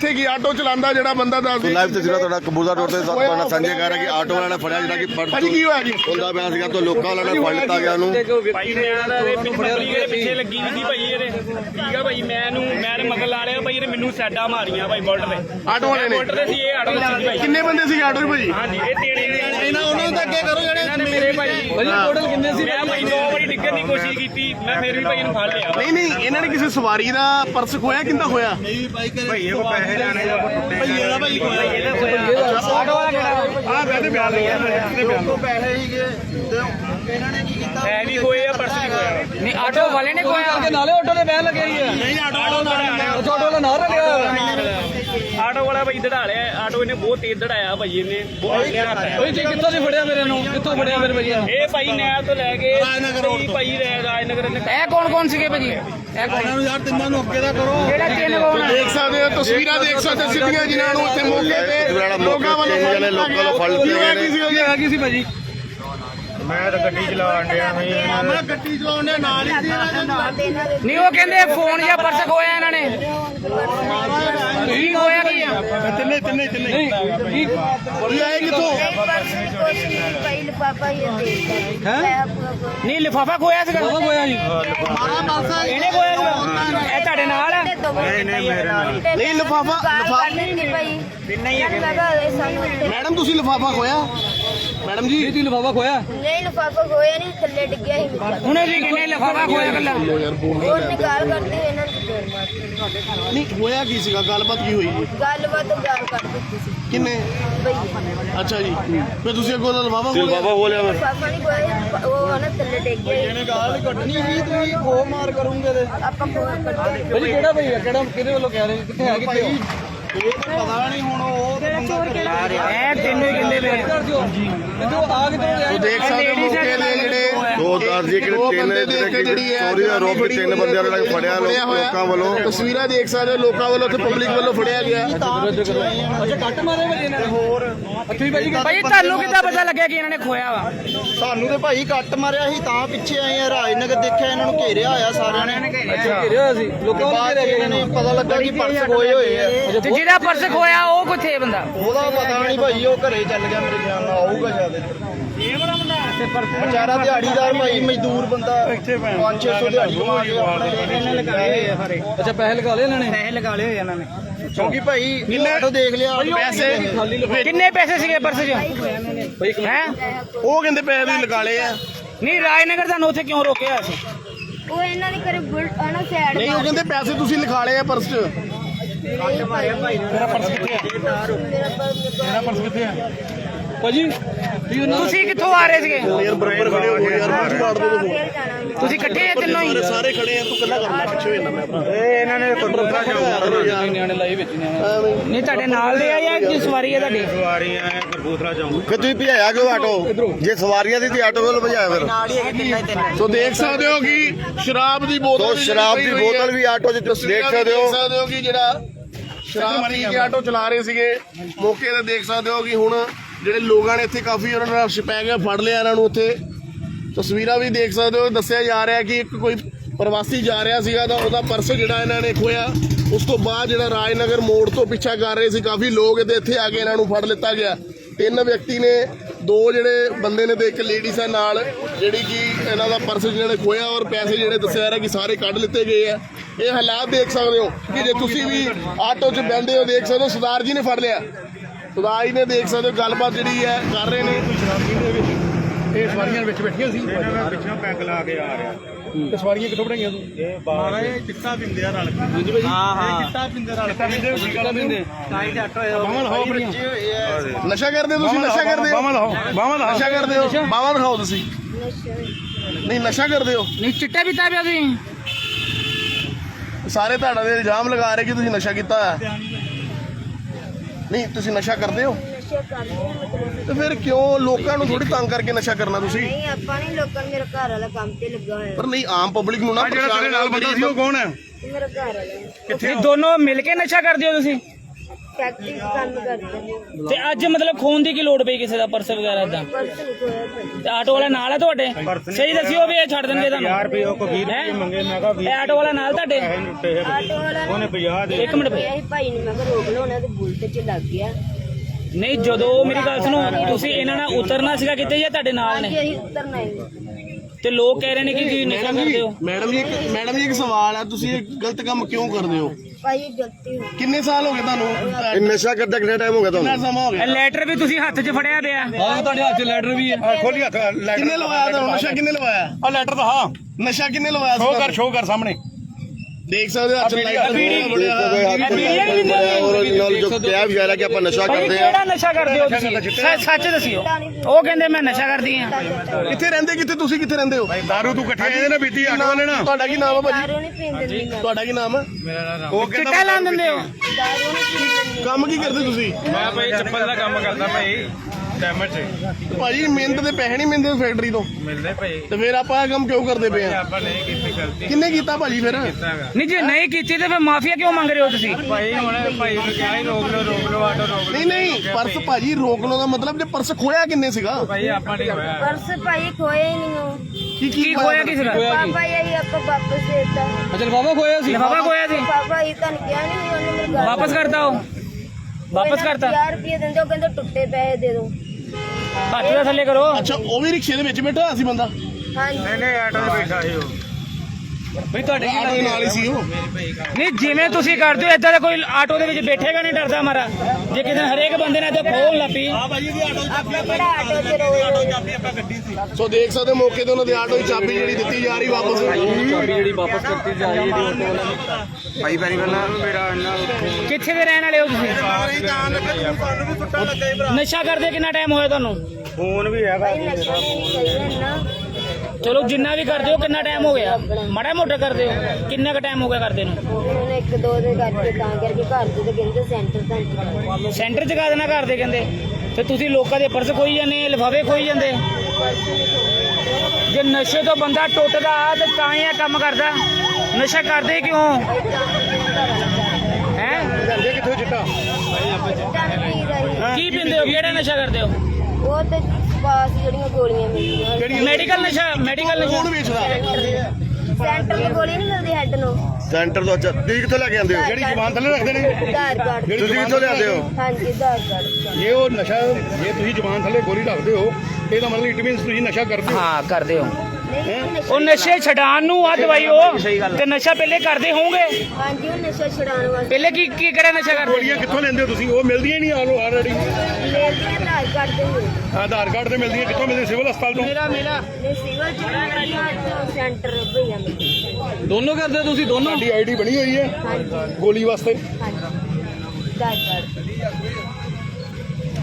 ਇੱਥੇ ਕੀ ਆਟੋ ਚਲਾਉਂਦਾ ਜਿਹੜਾ ਬੰਦਾ ਦੱਸ ਤੋ ਲਾਈਵ ਤਸਵੀਰਾਂ ਤੁਹਾਡਾ ਕਬੂਜ਼ਾ ਰੋਡ ਤੇ ਤੁਹਾਡਾ ਸਾਂਝੇ ਕਰ ਰਿਹਾ ਕਿ ਆਟੋ ਵਾਲਾ ਨੇ ਫੜਿਆ ਜਿਹੜਾ ਕਿ ਫੜ ਭਾਜੀ ਕੀ ਹੋਇਆ ਜੀ? ਹੁੰਦਾ ਪਿਆ ਸੀਗਾ ਤਾਂ ਲੋਕਾਂ ਵਾਲਿਆਂ ਨੇ ਫੜ ਲਿੱਤਾ ਗਿਆ ਉਹਨੂੰ। ਭਾਈ ਮੈਂ ਤਾਂ ਇਹ ਪਿੱਛੇ ਪਬਲਿਕ ਦੇ ਪਿੱਛੇ ਲੱਗੀ ਵੀ ਸੀ ਭਾਈ ਇਹਦੇ। ਠੀਕ ਆ ਭਾਈ ਮੈਂ ਇਹਨੂੰ ਮੈਂ ਇਹਦੇ ਮਗਰ ਲਾ ਲਿਆ ਭਾਈ ਇਹਨੇ ਮੈਨੂੰ ਸੈਡਾ ਮਾਰੀਆਂ ਭਾਈ ਬੁਲਟ ਤੇ। ਆਟੋ ਵਾਲੇ ਨੇ? ਬੁਲਟ ਤੇ ਸੀ ਇਹ ਆਟੋ ਤੇ ਸੀ ਭਾਈ। ਕਿੰਨੇ ਬੰਦੇ ਸੀ ਆਟੋ ਹਾਂਜੀ ਇਹ ਤੇੜੇ ਦੇ ਇਹਨਾਂ ਉਹਨਾਂ ਨੂੰ ਤਾਂ ਅੱਗੇ ਕਰੋ ਜਿਹੜੇ ਇਹਨਾਂ ਨੇ ਮੇਰੇ ਭਾਈ। ਭਾਜੀ ਟੋਟਲ ਕਿੰਨੇ ਸੀ? ਮੈਂ ਭਾਈ ਦੋ ਵਾਰੀ ਡਿੱਗਣ ਦੀ ਕੋਸ਼ਿਸ਼ ਕੀਤੀ ਮੈਂ ਫਿਰ ਵੀ ਭਾਈ ਇਹਨੂੰ ਫੜ ਲਿਆ। ਨਹੀਂ ਨਹੀਂ ਇਹਨਾਂ ਨੇ ਕਿਸੇ ਸਵਾਰੀ ਦਾ ਪਰਸ ਖੋਇਆ ਕਿੰਦਾ ਹੋਇਆ ਭਈਏ ਕੋ ਪੈਸੇ ਲੈਣੇ ਦਾ ਭਈਏ ਦਾ ਭਾਈ ਆਟੋ ਵਾਲਾ ਕਿਹੜਾ? ਆ ਮੈਂ ਤੇ ਬਿਆਨ ਲਿਆ ਮੈਂ ਬਿਆਨ ਕੋ ਪੈਸੇ ਹੀਗੇ ਤੇ ਇਹਨਾਂ ਨੇ ਕੀ ਕੀਤਾ? ਹੈ ਵੀ ਹੋਏ ਆ ਪਰਸ ਵੀ ਹੋਇਆ ਨਹੀਂ ਆਟੋ ਵਾਲੇ ਨੇ ਕੋਈ ਨਾਲੇ ਆਟੋ ਦੇ ਬਹਿ ਲੱਗੇ ਹੀ ਨਹੀਂ ਆਟੋ ਵਾਲਾ ਆਟੋ ਵਾਲਾ ਨਾ ਲਿਆ ਆਟੋ ਵਾਲਾ ਭਾਈ ਦੜਾ ਲਿਆ ਆਟੋ ਇਹਨੇ ਬਹੁਤ ਤੇਜ਼ ਦੜਾਇਆ ਭਾਈ ਇਹਨੇ ਬਹੁਤ ਓਏ ਜੀ ਕਿੱਥੋਂ ਦੀ ਫੜਿਆ ਮੇਰੇ ਨੂੰ? ਕਿੱਥੋਂ ਫੜਿਆ ਮੇਰੇ ਭਈਆ ਇਹ ਭਾਈ ਨਹਿਰ ਤੋਂ ਲੈ ਕੇ ਭਾਈ ਭਾਈ ਰਾਜਨਗਰ ਨੇ ਇਹ ਕੌਣ ਕੌਣ ਸੀਗੇ ਭਾਜੀ ਇਹ ਕੌਣ? ਯਾਰ ਤਿੰਨਾਂ ਨੂੰ ਅੱਗੇ ਦਾ ਕਰੋ। ਕਿਹੜਾ ਤਿੰਨ ਕੌਣ ਆ? ਦੇਖ ਸਕਦੇ ਹੋ ਤਸਵੀਰਾਂ ਦੇਖ ਸਕਦੇ ਹੋ ਸਿੱਧੀਆਂ ਜਿਨ੍ਹਾਂ ਨੂੰ ਇੱਥੇ ਮੌਕੇ ਤੇ ਲੋਕਾਂ ਵੱਲੋਂ ਫੜ ਨੇ। ਉਹਦੀ? ਹੈਗੀ ਸੀ ਭਾਜੀ ਮੈਂ ਤਾਂ ਗੱਡੀ ਚਲਾਉਣ ਡਿਆ ਨਹੀਂ ਮੈਂ ਗੱਡੀ ਚਲਾਉਣ ਦੇ ਨਾਲ ਹੀ ਸੀ ਇਹਨਾਂ ਦੇ ਨਹੀਂ ਉਹ ਕਹਿੰਦੇ ਫੋਨ ਜਾਂ ਪਰਸ ਖੋਇਆ ਇਹਨਾਂ ਨੇ। ਕੀ ਹੋਇਆ ਕੀ ਆ? ਤਿੰਨੇ ਤਿੰਨੇ ਤਿੰਨੇ। ਕੀ ਆਏ ਕਿੱਥੋਂ? ਨਹੀਂ ਲਿਫਾਫਾ ਖੋਇਆ ਸੀਗਾ। ਕਦੋਂ ਹੋਇਆ ਜੀ। ਇਹਨੇ ਖੋਇਆ ਸੀਗਾ। ਇਹ ਤੁਹਾਡੇ ਨਾਲ ਆ? ਨਹੀਂ ਲਿਫਾਫਾ ਮੈਡਮ ਤੁਸੀਂ ਲਿਫਾਫਾ ਖੋਇਆ? ਮੈਡਮ ਜੀ। ਜੀ ਲਫਾਫਾ ਖੋਇਆ? ਨਹੀਂ ਲਿਫਾਫਾ ਹੋਇਆ ਨਹੀਂ ਥੱਲੇ ਡਿੱਗਿਆ ਸੀ ਮੇਰਾ ਹੁਣੇ ਵੀ ਕਿੰਨੇ ਲਿਫਾਫਾ ਖੋਇਆ ਕੱਲਾ ਹੋਰ ਨਿਕਾਲ ਕਰਦੇ ਇਹਨਾਂ ਨੂੰ ਫੇਰ ਮਾਰ ਨਹੀਂ ਹੋਇਆ ਕੀ ਸੀਗਾ? ਗੱਲਬਾਤ ਕੀ ਹੋਈ ਜੀ? ਗੱਲਬਾਤ ਗਾਲ ਕਰ ਦਿੱਤੀ ਸੀ। ਕਿੰਨੇ? ਅੱਛਾ ਜੀ। ਫਿਰ ਤੁਸੀਂ ਅੱਗੋਂ ਦਾ ਲਿਫਾਫਾ ਦਿਲ ਖੋਲਿਆ? ਬਾਬਾ ਬੋਲਿਆ ਮੈਂ। ਲਿਫਾਫਾ ਨਹੀਂ ਹੋਇਆ ਉਹ ਨਾ ਥੱਲੇ ਡਿੱਗ ਗਿਆ ਸੀ। ਗਾਲ ਕੱਢਣੀ ਸੀ ਤੁਸੀਂ ਖੋ ਮਾਰ ਕਰੋਗੇ ਤੇ ਆਪਾਂ ਫੋਨ ਕਰਦੇ ਭਾਜੀ ਕਿਹੜਾ ਭਈਆ ਕਿਹੜਾ ਕਿਹਦੇ ਵੱਲੋਂ ਕਹਿ ਰਹੇ ਕਿੱਥੇ ਹੈ ਕਿੱਥੇ ਇਹ ਤਾਂ ਪਤਾ ਨਹੀਂ ਹੁਣ ਉਹ ਤੇ ਬੰਦਾ ਇਹ ਤਿੰਨੋਂ ਹੀ ਕਹਿੰਦੇ ਪਏ ਕਰ ਦਿਓ ਕਿਦੋਂ ਆ ਕਿਦੋਂ ਤੋ ਦੇਖ ਸਕਦੇ ਹੋ ਮੌਕੇ ਦੇ ਜਿਹੜੇ ਦੋ ਦਸ ਜੀ ਦੋ ਕਿਹੜੇ ਬੰਦੇ ਤਿੰਨ ਦੇਖ ਕੇ ਜਿਹੜੀ ਜਿਹੜੇ ਹੈ ਚੋਰੀ ਦਾ ਆਰੋਪ ਬੜੀ ਤਿੰਨ ਬੰਦਿਆਂ ਨੂੰ ਫੜਿਆ ਲੋਕ- ਫੜਿਆ ਹੋਇਆ। ਲੋਕਾਂ ਵੱਲੋਂ। ਤਸਵੀਰਾਂ ਦੇਖ ਸਕਦੇ ਹੋ ਲੋਕਾਂ ਵੱਲੋਂ ਤੇ ਪਬਲਿਕ ਵੱਲੋਂ ਫੜਿਆ ਗਿਆ। ਅੱਛਾ ਕੱਟ ਮਾਰੇ ਭਾਜੀ ਇਹਨਾਂ ਨੇ। ਹੋਰ ਅੱਛੀ ਭਾਜੀ ਭਾਈ ਤੁਹਾਨੂੰ ਕਿੱਦਾਂ ਪਤਾ ਲੱਗਿਆ ਕਿ ਇਹਨਾਂ ਨੇ ਖੋਇਆ ਵਾ? ਸਾਨੂੰ ਤੇ ਭਾਈ ਕੱਟ ਮਾਰਿਆ ਸੀ ਤਾਂ ਪਿੱਛੇ ਆਏ ਆ ਰਾਜਨਗਰ ਦੇਖਿਆ ਇਹਨਾਂ ਨੂੰ ਘੇਰਿਆ ਹੋਇਆ ਸਾਰਿਆਂ ਨੇ। ਅੱਛਾ। ਘਿਰਿਆ ਹੋਇਆ ਸੀ ਲੋਕਾਂ ਬਾਅਦ ਨੂੰ ਚ ਇਹਨਾਂ ਨੇ। ਪਤਾ ਲੱਗਾ ਕਿ ਪਰਸ ਖੋਏ ਹੋਏ ਆ। ਤੇ ਜਿਹੜਾ ਪਰਸ ਖੋਇਆ ਉਹ ਕਿੱਥੇ ਬੰਦਾ? ਉਹਦਾ ਪਤਾ ਨਹੀਂ ਭਾਈ ਉਹ ਘਰੇ ਚੱਲ ਗਿਆ ਮੇਰੇ ਖਿਆਲ ਨਾਲ ਆਊਗਾ ਸ਼ਾਇਦ। ਵਿਚਾਰਾ ਦਿਹਾੜੀਦਾਰ ਭਾਈ ਮਜ਼ਦੂਰ ਬੰਦਾ 5-600 ਦਿਹਾੜੀ ਕਮਾ ਕੇ ਆਪਣਾ ਲਗਾਏ ਆ ਸਾਰੇ। ਅੱਛਾ ਪੈਸੇ ਲਗਾ ਲਏ ਇਹਨਾਂ ਨੇ? ਪੈਸੇ ਲਗਾ ਲਏ ਇਹਨਾਂ ਨੇ। ਕਿਉਂਕਿ ਭਾਈ ਆਟੋ ਦੇਖ ਲਿਆ ਪੈਸੇ? ਕਿੰਨੇ ਪੈਸੇ ਸੀਗੇ ਪਰਸ 'ਚ? ਹੈ? ਉਹ ਕਹਿੰਦੇ ਪੈਸੇ ਵੀ ਲਗਾ ਲਏ ਆ। ਨਹੀਂ ਰਾਜਨਗਰ ਤੁਹਾਨੂੰ ਉੱਥੇ ਕਿਉਂ ਰੋਕਿਆ ਸੀ ਉਹ ਇਹਨਾਂ ਦੇ ਘਰੇ ਬੁਲਟ ਆਣਾ ਸਾਈਡ ਨਹੀਂ ਉਹ ਕਹਿੰਦੇ ਪੈਸੇ ਤੁਸੀਂ ਲਿਖਾ ਲਏ ਆ ਪਰਸ 'ਚ। ਮੇਰਾ ਪਰਸ ਕਿੱਥੇ ਹੈ ਭਾਜੀ ਤੁਸੀਂ ਉਹਨਾਂ ਤੁਸੀਂ ਕਿੱਥੋਂ ਆ ਰਹੇ ਸੀਗੇ? ਯਾਰ ਬਰਾਬਰ ਖੜੇ ਹੋ ਯਾਰ ਮਾਰ ਕਾਟ ਦੋ ਤੁਸੀਂ ਇਕੱਠੇ ਆ ਤਿੰਨੋਂ ਹੀ? ਸਾਰੇ ਖੜੇ ਆ ਤੂੰ ਕੱਲਾ ਕਰਨਾ ਪਿੱਛੇ ਹੋ ਜਾਂਦਾ ਮੈਂ ਭਰਾ। ਇਹਨਾਂ ਨੇ ਕੰਪਿਊਟਰ ਜਾਉਂਦਾ ਨਿਆਣੇ ਲਾਈ ਵਿੱਚ ਨਿਆਣੇ। ਨਹੀਂ ਤੁਹਾਡੇ ਨਾਲ ਦੇ ਆ ਜਾਂ ਕੀ ਸਵਾਰੀ ਹੈ ਤੁਹਾਡੀ? ਫਿਰ ਤੁਸੀਂ ਭਜਾਇਆ ਕਿਉਂ ਆਟੋ? ਜੇ ਸਵਾਰੀਆਂ ਦੀ ਤੇ ਆਟੋ ਵੱਲੋਂ ਭਜਾਇਆ ਫਿਰ। ਸੋ ਦੇਖ ਸਕਦੇ ਹੋ ਕਿ ਸ਼ਰਾਬ ਦੀ ਬੋਤਲ ਵੀ ਸ਼ਰਾਬ ਦੀ ਹੈ। ਬੋਤਲ ਵੀ ਆਟੋ 'ਚ ਦੇਖ ਸਕਦੇ ਹੋ। ਦੇਖ ਸਕਦੇ ਹੋ ਕਿ ਜਿਹੜਾ ਸ਼ਰਾਬ ਪੀ ਕੇ ਆਟੋ ਚਲਾ ਰਹੇ ਸੀਗੇ ਮੌਕੇ ਤੇ ਦੇਖ ਸਕਦੇ ਹੋ ਕਿ ਹੁਣ ਜਿਹੜੇ ਲੋਕਾਂ ਨੇ ਇੱਥੇ ਕਾਫੀ ਉਹਨਾਂ ਨਾਲ ਰਸ਼ ਪੈ ਗਿਆ, ਫੜ ਲਿਆ ਇਹਨਾਂ ਨੂੰ ਉੱਥੇ। ਤਸਵੀਰਾਂ ਵੀ ਦੇਖ ਸਕਦੇ ਹੋ, ਦੱਸਿਆ ਜਾ ਰਿਹਾ ਕਿ ਇੱਕ ਕੋਈ ਪ੍ਰਵਾਸੀ ਜਾ ਰਿਹਾ ਸੀਗਾ ਤਾਂ ਉਹਦਾ ਪਰਸ ਜਿਹੜਾ ਇਹਨਾਂ ਨੇ ਖੋਇਆ ਉਸ ਤੋਂ ਬਾਅਦ ਜਿਹੜਾ ਰਾਜਨਗਰ ਮੋੜ ਤੋਂ ਪਿੱਛਾ ਕਰ ਰਹੇ ਸੀ, ਕਾਫੀ ਲੋਕ ਤੇ ਇੱਥੇ ਆ ਕੇ ਇਹਨਾਂ ਨੂੰ ਫੜ ਲਿੱਤਾ ਗਿਆ। ਤਿੰਨ ਵਿਅਕਤੀ ਨੇ, ਦੋ ਜਿਹੜੇ ਬੰਦੇ ਨੇ ਤੇ ਇੱਕ ਲੇਡੀਜ਼ ਹੈ ਨਾਲ, ਜਿਹੜੀ ਕਿ ਇਹਨਾਂ ਦਾ ਪਰਸ ਜਿਹੜਾ ਨੇ ਖੋਇਆ ਔਰ ਪੈਸੇ ਜਿਹੜੇ ਦੱਸਿਆ ਜਾ ਰਿਹਾ ਕਿ ਸਾਰੇ ਕੱਢ ਲਿੱਤੇ ਗਏ ਆ। ਇਹ ਹਾਲਾਤ ਦੇਖ ਸਕਦੇ ਹੋ ਕਿ ਜੇ ਤੁਸੀਂ ਵੀ ਆਟੋ 'ਚ ਬੈਠੇ ਹੋ, ਦੇਖ ਸਕਦੇ ਹੋ, ਸਰਦਾਰ ਜੀ ਨੇ ਫੜ ਲਿਆ। ਜੀ ਨੇ ਦੇਖ ਸਕਦੇ ਹੋ ਗੱਲਬਾਤ ਜਿਹੜੀ ਹੈ ਕਰ ਰਹੇ ਨੇ। ਇਹ ਸਵਾਰੀਆਂ ਵਿੱਚ ਬੈਠੀਆਂ ਸੀ। ਪਿੱਛੋਂ ਪੈਗ ਲਾ ਕੇ ਆ ਰਿਹਾ। ਤੇ ਸਵਾਰੀਆਂ ਕਿੱਥੋਂ ਬਣਾਈਆਂ ਤੂੰ? ਇਹ ਬਾਹਰ ਇਹ ਚਿੱਟਾ ਪਿੰਦੇ ਆ ਰਲ ਹਾਂਜੀ ਭਾਈ। ਹਾਂ ਹਾਂ। ਚਿੱਟਾ ਪਿੰਦੇ ਰਲ ਚਿੱਟਾ ਪਿੰਦੇ ਚਿੱਟਾ ਪਿੰਦੇ। ਸਾਈਡ ਆਟੋ ਬਾਹਾਂ ਲਾਓ ਆਪਣੇ। ਨਸ਼ਾ ਕਰਦੇ ਹੋ ਤੁਸੀਂ? ਨਸ਼ਾ ਕਰਦੇ ਹੋ? ਬਾਹਾਂ ਲਾਓ ਬਾਹਾਂ ਲਾਓ। ਨਸ਼ਾ ਕਰਦੇ ਹੋ? ਬਾਵਾ ਦਿਖਾਓ ਤੁਸੀਂ। ਨਹੀਂ ਨਸ਼ਾ ਕਰਦੇ ਹੋ? ਨਹੀਂ ਚਿੱਟਾ ਪੀਤਾ ਪਿਆ ਤੁਸੀਂ। ਸਾਰੇ ਤੁਹਾਡਾ ਦੇ ਇਲਜ਼ਾਮ ਲਗਾ ਰਹੇ ਕਿ ਤੁਸੀਂ ਨਸ਼ਾ ਕੀਤਾ ਹੈ ਨਹੀਂ ਤੁਸੀਂ ਨਸ਼ਾ ਕਰਦੇ ਹੋ? ਨਸ਼ਾ ਕਰਦੇ ਆ ਮਤਲਬ ਤੇ ਫਿਰ ਕਿਉਂ ਲੋਕਾਂ ਨੂੰ ਥੋੜੀ ਤੰਗ ਕਰਕੇ ਨਸ਼ਾ ਕਰਨਾ ਤੁਸੀਂ? ਨਹੀਂ ਆਪਾਂ ਨਹੀਂ ਲੋਕਾਂ ਨੂੰ ਮੇਰਾ ਘਰ ਵਾਲਾ ਕੰਮ ਤੇ ਲੱਗਾ ਹੋਇਆ। ਪਰ ਨਹੀਂ ਆਮ ਪਬਲਿਕ ਨੂੰ ਨਾ ਪਰੇਸ਼ਾਨ ਨਾਲ ਬੰਦਾ ਸੀ ਉਹ ਕੌਣ ਹੈ? ਮੇਰਾ ਘਰ ਵਾਲਾ ਹੈ। ਨਹੀਂ ਦੋਨੋਂ ਮਿਲ ਕੇ ਨਸ਼ਾ ਕਰਦੇ ਹੋ ਤੁਸੀਂ? ਫੈਕਟਰੀ 'ਚ ਕੰਮ ਕਰਦੇ ਤੇ ਅੱਜ ਮਤਲਬ ਖੋਣ ਦੀ ਕੀ ਲੋੜ ਪਈ ਕਿਸੇ ਦਾ ਪਰਸ ਵਗੈਰਾ ਪਰਸ ਖੋਇਆ ਭਾਈ। ਤੇ ਆਟੋ ਵਾਲਾ ਨਾਲ ਹੈ ਤੁਹਾਡੇ? ਸਹੀ ਦੱਸਿਓ ਵੀ ਇਹ ਛੱਡ ਦੇਣਗੇ ਤੁਹਾਨੂੰ। ਯਾਰ ਰੁਪਏ ਕੋ 20 ਰੁਪਏ ਮੰਗੇ ਮੈਂ ਕਿਹਾ ਇਹ ਆਟੋ ਵਾਲਾ ਨਾਲ ਤੁਹਾਡੇ? ਆਟੋ ਵਾਲਾ ਉਹਨੇ 50 ਦੇ ਇੱਕ ਮਿੰਟ। ਭਾਈ ਭਾਈ ਨੇ ਮੈਂ ਕਿਹਾ ਰੋਕ ਲਓ ਉਹਨਾਂ ਦੇ ਬੁਲਟ 'ਚ ਲੱਗ ਗਿਆ। ਨਹੀਂ ਜਦੋਂ ਮੇਰੀ ਗੱਲ ਸੁਣੋ ਤੁਸੀਂ ਇਹਨਾਂ ਨਾਲ ਉਤਰਨਾ ਸੀਗਾ ਕਿਤੇ ਜਾਂ ਤੁਹਾਡੇ ਨਾਲ ਹਾਂਜੀ ਨੇ ਅਸੀਂ ਉਤਰਨਾ ਹੀ। ਤੇ ਲੋਕ ਕਹਿ ਰਹੇ ਨੇ ਕਿ ਤੁਸੀਂ ਨਸ਼ਾ ਕਰਦੇ ਹੋ। ਮੈਡਮ ਜੀ ਇੱਕ- ਮੈਡਮ ਜੀ ਇੱਕ ਸਵਾਲ ਹੈ ਤੁਸੀਂ ਇਹ ਗਲਤ ਕੰਮ ਕਿਉਂ ਕਰਦੇ ਹੋ? ਭਾਈ ਗਲਤੀ ਹੋ। ਕਿੰਨੇ ਸਾਲ ਹੋ ਗਏ ਤੁਹਾਨੂੰ? ਇਹ ਨਸ਼ਾ ਕਰਦਾ ਕਿੰਨਾ ਟਾਈਮ ਹੋ ਗਿਆ ਕਿੰਨਾ ਤੁਹਾਨੂੰ ਸਮਾਂ ਹੋ ਗਿਆ? ਲੈਟਰ ਵੀ ਤੁਸੀਂ ਹੱਥ 'ਚ ਫੜਿਆ ਪਿਆ। ਹਾਂ ਤੁਹਾਡੇ ਹੱਥ 'ਚ ਲੈਟਰ ਵੀ ਹੈ। ਖੋਲੀ ਹੱਥ ਕਿੰਨੇ ਲਵਾਇਆ ਤੁਹਾਨੂੰ? ਨਸ਼ਾ ਕਿੰਨੇ ਲਵਾਇਆ? ਆ ਲੈਟਰ ਤਾਂ ਹਾਂ। ਨਸ਼ਾ ਕਿੰਨੇ ਲਵਾਇਆ ਸ਼ੋ ਸੀ ਕਰ ਸ਼ੋ ਕਰ ਸਾਹਮਣੇ। ਦੇਖ ਸਕਦੇ ਹੋ ਅੱਜ ਲਾਈਟ ਦੇਖੋ ਕੋਈ ਹੱਥ ਤੇ ਬੜਿਆ ਔਰ ਨਾਲ ਜੋ ਕਿਹਾ ਵੀ ਜਾ ਰਿਹਾ ਕਿ ਆਪਾਂ ਨਸ਼ਾ ਭਾਈ ਕਰਦੇ ਆ ਕਿਹੜਾ ਨਸ਼ਾ ਕਰਦੇ ਹੋ ਤੁਸੀਂ? ਸ- ਸੱਚ ਦੱਸਿਓ। ਉਹ ਕਹਿੰਦੇ ਮੈਂ ਨਸ਼ਾ ਕਰਦੀ ਆ ਕਿੱਥੇ ਰਹਿੰਦੇ ਕਿੱਥੇ ਤੁਸੀਂ ਕਿੱਥੇ ਰਹਿੰਦੇ ਹੋ? ਦਾਰੂ ਤੂੰ ਇਕੱਠੇ ਇਹਦੇ ਨਾਲ ਪੀਤੀ ਆਟੋ ਵਾਲੇ ਨਾਲ ਤੁਹਾਡਾ ਕੀ ਨਾਮ ਹੈ ਭਾਜੀ? ਤੁਹਾਡਾ ਕੀ ਨਾਮ ਹੈ ਉਹ ਚਿੱਟਾ ਲਾਉਣ ਦਿੰਦੇ ਹੋ। ਕੰਮ ਕੀ ਕਰਦੇ ਤੁਸੀਂ? ਮੈਂ ਭਾਈ ਚੱਪਲ ਦਾ ਕੰਮ ਕਰਦਾ ਭਾਈ। ਡੈਮਰ 'ਚ ਭਾਜੀ ਮਿਹਨਤ ਦੇ ਪੈਸੇ ਨਹੀਂ ਮਿਲਦੇ ਫੈਕਟਰੀ ਤੋਂ। ਮਿਲਦੇ ਭਾਈ। ਤੇ ਫਿਰ ਆਪਾਂ ਇਹ ਕੰਮ ਕਿਉਂ ਕਰਦੇ ਪਏ ਆ? ਆਪਾਂ ਨਹੀਂ ਕੀਤੀ ਗਲਤੀ। ਕਿੰਨੇ ਕੀਤਾ ਭਾਜੀ ਫਿਰ? ਨਹੀਂ ਜੇ ਨਹੀਂ ਕੀਤੀ ਤੇ ਫਿਰ ਮਾਫੀਆ ਕਿਉਂ ਮੰਗ ਰਹੇ ਹੋ ਤੁਸੀਂ? ਭਾਈ ਹੁਣ ਭਾਈ ਨੂੰ ਕਿਹਾ ਹੀ ਰੋਕ ਲਓ ਰੋਕ ਲਓ ਆਟੋ ਰੋਕ ਲਓ ਨਹੀਂ ਨਹੀਂ ਪਰਸ ਭਾਜੀ ਰੋਕ ਲਓ ਦਾ ਮਤਲਬ ਜੇ ਪਰਸ ਖੋਇਆ ਕਿੰਨੇ ਸੀਗਾ? ਭਾਈ ਆਪਾਂ ਨਹੀਂ ਹੋਇਆ ਪਰਸ ਭਾਈ ਖੋਇਆ ਹੀ ਨਹੀਂ ਉਹ। ਕੀ ਕੀ ਖੋਇਆ ਕਿਸ ਦਾ ਪਾਪਾ ਇਹ ਆਪਾਂ ਵਾਪਸ ਦੇ ਦਿੱਤਾ। ਅੱਛਾ ਬਾਬਾ ਖੋਇਆ ਸੀ? ਲਿਫਾਫਾ ਖੋਇਆ ਸੀ? ਤਾਂ ਕਿਹਾ ਨਹੀਂ ਉਹਨੇ ਮੇਰੀ ਗੱਲ ਵਾਪਸ ਕਰਤਾ ਉਹ? ਵਾਪਸ ਕਰਤਾ? 1000 ਰੁਪਏ ਦਿੰਦੇ ਉਹ ਕਹਿੰਦੇ ਟੁੱਟੇ ਪੈਸੇ ਦੇ ਦਿਓ। ਹੱਥ ਦਾ ਥੱਲੇ ਕਰੋ। ਅੱਛਾ ਉਹ ਵੀ ਰਿਕਸ਼ੇ ਦੇ ਵਿੱਚ ਬੈਠਾ ਹੋਇਆ ਸੀ ਬੰਦਾ? ਹਾਂਜੀ। ਨਹੀਂ ਆਟੋ 'ਚ ਬੈਠਾ ਸੀ ਉਹ। ਬਈ ਤੁਹਾਡੇ ਆਟੋ ਦੇ ਨਾਲ ਹੀ ਸੀ ਉਹ। ਨਹੀਂ ਜਿਵੇਂ ਤੁਸੀਂ ਕਰਦੇ ਹੋ ਇਦਾਂ ਦਾ ਕੋਈ ਆਟੋ ਦੇ ਵਿੱਚ ਬੈਠੇਗਾ ਨਹੀਂ ਡਰਦਾ ਮਾਰਾ। ਜੇ ਕਿਸੇ ਹਰੇਕ ਬੰਦੇ ਨੇ ਤੇ ਖੋਲ ਲੱਪੀ ਆਪਾਂ ਕਿਹੜਾ ਆਟੋ 'ਚ ਰੋਏ ਸੋ। ਦੇਖ ਸਕਦੇ ਹੋ ਮੌਕੇ ਤੇ ਉਹਨਾਂ ਦੇ ਆਟੋ ਦੀ ਚਾਬੀ ਜਿਹੜੀ ਦਿੱਤੀ ਜਾ ਰਹੀ ਵਾਪਸ। ਕਿੱਥੇ ਦੇ ਰਹਿਣ ਵਾਲੇ ਹੋ ਤੁਸੀਂ? ਨਸ਼ਾ ਕਰਦੇ ਕਿੰਨਾ ਟਾਈਮ ਹੋਇਆ ਤੁਹਾਨੂੰ? ਫੋਨ ਵੀ ਹੈਗਾ ਭਾਈ ਨਸ਼ਾ ਨਹੀਂ ਚਾਹੀਦਾ ਨਾ। ਚਲੋ ਜਿੰਨਾ ਵੀ ਕਰਦੇ ਹੋ ਕਿੰਨਾ ਟਾਈਮ ਹੋ ਗਿਆ? ਮਾੜਾ ਮੋਟਾ ਕਰਦੇ ਹੋ? ਕਿੰਨਾ ਕੁ ਟਾਈਮ ਹੋ ਗਿਆ ਕਰਦੇ ਨੂੰ? ਉਹਨੇ ਇੱਕ ਦੋ ਦੇ ਕਰਕੇ ਤਾਂ ਕਰਕੇ ਘਰ ਦੇ ਤੇ ਕਹਿੰਦੇ ਸੈਂਟਰ ਸੈਂਟਰ ਸੈਂਟਰ ਚ ਦੇਣਾ ਘਰ ਦੇ ਕਹਿੰਦੇ? ਤੇ ਤੁਸੀਂ ਲੋਕਾਂ ਦੇ ਪਰਸ ਖੋਈ ਜਾਂਦੇ ਲਿਫਾਫੇ ਖੋਈ ਜਾਂਦੇ? ਜੇ ਨਸ਼ੇ ਤੋਂ ਬੰਦਾ ਟੁੱਟਦਾ ਤੇ ਤਾਂ ਹੀ ਇਹ ਕੰਮ ਕਰਦਾ। ਨਸ਼ਾ ਕਰਦੇ ਕਿਉਂ? ਹੈ? ਜਾਂਦੇ ਕਿੱਥੋਂ ਚਿੱਟਾ ਕੀ ਪੀਂਦੇ ਹੋ? ਕਿਹੜਾ ਨਸ਼ਾ ਕਰਦੇ ਹੋ? ਉਹ ਤੇ ਪਾਸ ਜਿਹੜੀਆਂ ਗੋਲੀਆਂ ਮਿਲਦੀਆਂ ਮੈਡੀਕਲ ਨਸ਼ਾ ਮੈਡੀਕਲ ਨਸ਼ਾ। ਕੌਣ ਵੇਚਦਾ ਸੈਂਟਰ ਦੀ ਗੋਲੀ ਨਹੀਂ ਮਿਲਦੀ ਹੈੱਡ ਨੂੰ। ਸੈਂਟਰ ਤੋਂ ਅੱਛਾ। ਤੁਸੀਂ ਕਿੱਥੋਂ ਲੈ ਕੇ ਆਉਂਦੇ ਹੋ? ਜਿਹੜੀ ਜ਼ਬਾਨ ਥੱਲੇ ਰੱਖਦੇ ਨੇ? ਆਧਾਰ ਕਾਰਡ ਤੁਸੀਂ ਕਿੱਥੋਂ ਲਿਆਉਂਦੇ ਹੋ? ਹਾਂਜੀ ਆਧਾਰ ਕਾਰਡ ਜੇ ਉਹ ਨਸ਼ਾ ਜੇ ਤੁਸੀਂ ਜ਼ਬਾਨ ਥੱਲੇ ਗੋਲੀ ਰੱਖਦੇ ਹੋ ਇਹਦਾ ਮਤਲਬ ਇਟ ਮੀਨਸ ਤੁਸੀਂ ਨਸ਼ਾ ਕਰਦੇ ਹੋ? ਹਾਂ ਕਰਦੇ ਹੋ। ਉਹ ਨਸ਼ਾ ਛਡਾਣ ਨੂੰ ਆ ਦਵਾਈ ਉਹ। ਤੇ ਨਸ਼ਾ ਪਹਿਲੇ ਕਰਦੇ ਹੋਵੋਗੇ? ਹਾਂਜੀ ਉਹ ਨਸ਼ਾ ਛੁਡਾਉਣ ਵਾਸਤੇ। ਪਹਿਲੇ ਕੀ ਕੀ ਕਿਹੜਾ ਨਸ਼ਾ ਕਰਦੇ? ਗੋਲੀਆਂ ਕਿੱਥੋਂ ਲੈਂਦੇ ਹੋ ਤੁਸੀਂ? ਉਹ ਮਿਲਦੀਆਂ ਹੀ ਨਹੀਂ ਆਲੋ ਆਲਰੇਡੀ ਆਧਾਰ ਕਾਰਡ ਦੇ ਹੋਏ ਆਧਾਰ ਕਾਰਡ ਤੇ ਮਿਲਦੀਆਂ ਕਿੱਥੋਂ ਮਿਲਦੀਆਂ? ਸਿਵਲ ਹਸਪਤਾਲ ਤੋਂ? ਨੇ ਸਿਵਲ ਚ ਵੀ ਮਿਲਦੀਆਂ ਇੱਥੋਂ ਸੈਂਟਰ ਭਈਆ ਮਿਲਦੀ ਦੋਨੋਂ ਕਰਦੇ ਤੁਸੀਂ ਦੋਨੋਂ? ਸਾਡੀ ਆਈਡੀ ਬਣੀ ਹੋਈ ਹੈ। ਹਾਂਜੀ। ਗੋਲੀ ਵਾਸਤੇ। ਹਾਂਜੀ। ਆਧਾਰ ਕਾਰਡ।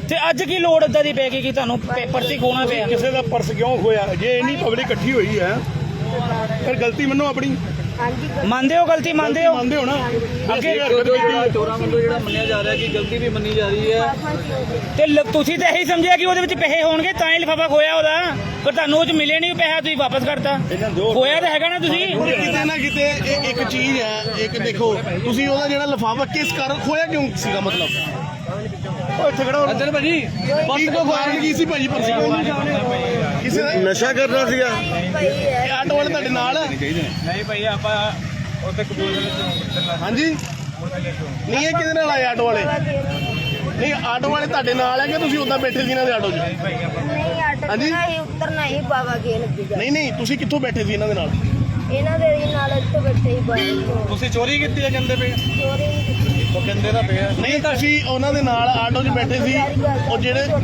ਤੇ ਅੱਜ ਕੀ ਲੋੜ ਏਦਾਂ ਦੀ ਪੈ ਗਈ ਕਿ ਤੁਹਾਨੂੰ ਪੇਪਰ ਹੀ ਖੋਣਾ ਪਿਆ? ਕਿਸੇ ਦਾ ਪਰਸ ਕਿਉਂ ਖੋਇਆ? ਜੇ ਇੰਨੀ ਪਬਲਿਕ ਇਕੱਠੀ ਹੋਈ ਹੈ ਫਿਰ ਗਲਤੀ ਮੰਨੋ ਆਪਣੀ। ਹਾਂਜੀ ਮੰਨਦੇ ਹੋ ਗਲਤੀ ਮੰਨਦੇ ਹੋ? ਮੰਨਦੇ ਹੋ ਨਾ? ਅੱਗੇ ਚੋਰਾਂ ਵੱਲੋਂ ਜਿਹੜਾ ਮੰਨਿਆ ਜਾ ਰਿਹਾ ਕਿ ਗਲਤੀ ਵੀ ਮੰਨੀ ਜਾ ਰਹੀ ਹੈ। ਪਾਪਾ ਜੀ ਉਹਦੇ ਤੇ ਲ- ਤੁਸੀਂ ਤਾਂ ਇਹੀ ਸਮਝਿਆ ਕਿ ਉਹਦੇ ਵਿੱਚ ਪੈਸੇ ਹੋਣਗੇ ਤਾਂ ਹੀ ਲਿਫਾਫਾ ਖੋਇਆ ਉਹਦਾ? ਪਰ ਤੁਹਾਨੂੰ ਉਹ 'ਚ ਮਿਲੇ ਨਹੀਂ ਪੈਸਾ ਤੁਸੀਂ ਵਾਪਸ ਕਰਤਾ। ਖੋਇਆ ਤਾਂ ਹੈਗਾ ਨਾ ਤੁਸੀਂ? ਕਿਤੇ ਨਾ ਕਿਤੇ ਇਹ ਇੱਕ ਚੀਜ਼ ਹੈ ਇੱਕ ਦੇਖੋ ਤੁਸੀਂ ਉਹਦਾ ਜਿਹੜਾ ਲਫਾਫਾ ਕਿਸ ਕਾਰਨ ਖੋਇਆ ਕਿਉਂ ਸੀਗਾ ਮਤਲਬ? ਭਾਜੀ ਕੋ ਕਾਰਨ ਕੀ ਸੀ ਭਾਜੀ? ਪਰਸ ਕੋਲ ਕਿਸੇ ਦਾ ਨਸ਼ਾ ਕਰਨਾ ਸੀਗਾ। ਭਾਈ ਹੈ ਇਹ ਆਟੋ ਵਾਲੇ ਤੁਹਾਡੇ ਨਾਲ? ਹੈ ਨਹੀਂ ਭਾਈ ਆਪਾਂ ਉੱਥੇ ਕਬੂਤਰ ਹਾਂਜੀ? ਨਹੀਂ ਇਹ ਕਿਹਦੇ ਨਾਲ ਆਏ ਆਟੋ ਵਾਲੇ? ਨਹੀਂ ਆਟੋ ਵਾਲੇ ਤੁਹਾਡੇ ਨਾਲ ਹੈ ਕਿ ਤੁਸੀਂ ਉਦਾਂ ਬੈਠੇ ਸੀ ਇਹਨਾਂ ਦੇ ਆਟੋ 'ਚ? ਨਹੀਂ ਆਟੋ ਹਾਂਜੀ? ਨਾ ਹੀ ਉਤਰਨਾ ਹੀ ਬਾਬਾ ਕੇ। ਲੱਗੇਗਾ ਨਹੀਂ ਨਹੀਂ ਤੁਸੀਂ ਕਿੱਥੋਂ ਬੈਠੇ ਸੀ ਇਹਨਾਂ ਦੇ ਨਾਲ? ਇਹਨਾਂ ਦੇ ਹੀ ਨਾਲ ਇੱਥੇ ਬੈਠੇ ਹੀ ਬਾਬਾ ਤੁਸੀਂ ਚੋਰੀ ਕੀਤੀ ਹੈ ਕਹਿੰਦੇ ਪਏ? ਚੋਰੀ ਨਹੀਂ ਕੀਤੀ। ਉਹ ਕਹਿੰਦੇ ਤਾਂ ਪਿਆ। ਨਹੀਂ ਤੁਸੀਂ ਉਹਨਾਂ ਦੇ ਨਾਲ ਆਟੋ 'ਚ ਬੈਠੇ ਸੀ। ਉਹ ਜਿਹੜੇ ਤਾਂ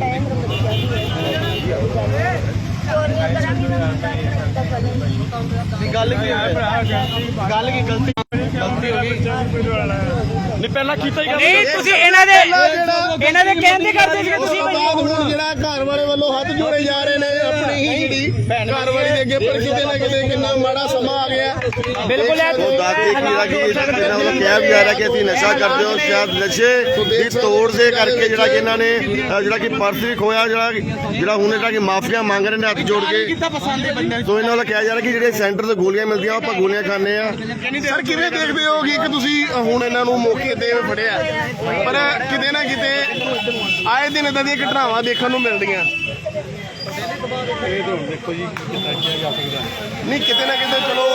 ਗੱਲ ਕੀ ਹੈ ਗੱਲ ਕੀ ਗਲਤੀ ਗਲਤੀ ਹੋ ਗਈ। ਨਹੀਂ ਪਹਿਲਾਂ ਕੀਤਾ ਹੀ ਨਹੀਂ ਤੁਸੀਂ ਇਹਨਾਂ ਦੇ ਇਹਨਾਂ ਦੇ ਕਹਿੰਦੇ ਕਰਦੇ ਸੀ ਤੁਸੀਂ ਬਾਅਦ ਹੁਣ ਜਿਹੜਾ ਘਰ ਵਾਲੇ ਵੱਲੋਂ ਹੱਥ ਜੋੜੇ ਜਾ ਰਹੇ ਨੇ ਆਪਣੀ ਹੀ ਜਿਹੜੀ ਘਰ ਵਾਲੀ ਦੇ ਅੱਗੇ ਪਰ ਕਿਤੇ ਨਾ ਕਿਤੇ ਕਿੰਨਾ ਮਾੜਾ ਸਮਾਂ ਆ ਗਿਆ। ਬਿਲਕੁਲ ਇਹ ਉਹ ਦਾਦੀ ਕੀ ਲੱਗੀ ਇਹਨਾਂ ਵੱਲੋਂ ਕਿਹਾ ਵੀ ਜਾ ਰਿਹਾ ਕਿ ਅਸੀਂ ਨਸ਼ਾ ਕਰਦੇ ਹਾਂ ਸ਼ਾਇਦ ਨਸ਼ੇ ਦੀ ਤੋੜ ਦੇ ਕਰਕੇ ਜਿਹੜਾ ਕਿ ਇਹਨਾਂ ਨੇ ਜਿਹੜਾ ਕਿ ਪਰਸ ਵੀ ਖੋਇਆ ਜਿਹੜਾ ਜਿਹੜਾ ਹੁਣ ਜਿਹੜਾ ਕਿ ਮਾਫੀਆ ਮੰਗ ਰਹੇ ਨੇ ਹੱਥ ਜੋੜ ਕੇ। ਸੋ ਇਹਨਾਂ ਵੱਲੋਂ ਕਿਹਾ ਜਾ ਰਿਹਾ ਕਿ ਜਿਹੜੇ ਸੈਂਟਰ ਤੇ ਗੋਲੀਆਂ ਮਿਲਦੀਆਂ ਉਹ ਆਪਾਂ ਗੋਲੀਆਂ ਖਾਂਦੇ ਆ ਸਰ ਕਿਵੇਂ ਦੇਖਦੇ ਹੋ ਕਿ ਤੁਸੀਂ ਹੁਣ ਇਹਨਾਂ ਨੂੰ ਮੌਕੇ ਤੇ ਫੜਿਆ? ਪਰ ਕਿਤੇ ਨਾ ਕਿਤੇ ਆਏ ਦਿਨ ਇਦਾਂ ਦੀਆਂ ਘਟਨਾਵਾਂ ਦੇਖਣ ਨੂੰ ਮਿਲਦੀਆਂ। ਇਹ ਤਾਂ ਹੁਣ ਦੇਖੋ ਜੀ ਕਿੱਦਾਂ ਕਿਹਾ ਜਾ ਸਕਦਾ ਨਹੀਂ, ਕਿਤੇ ਨਾ ਕਿਤੇ ਚਲੋ,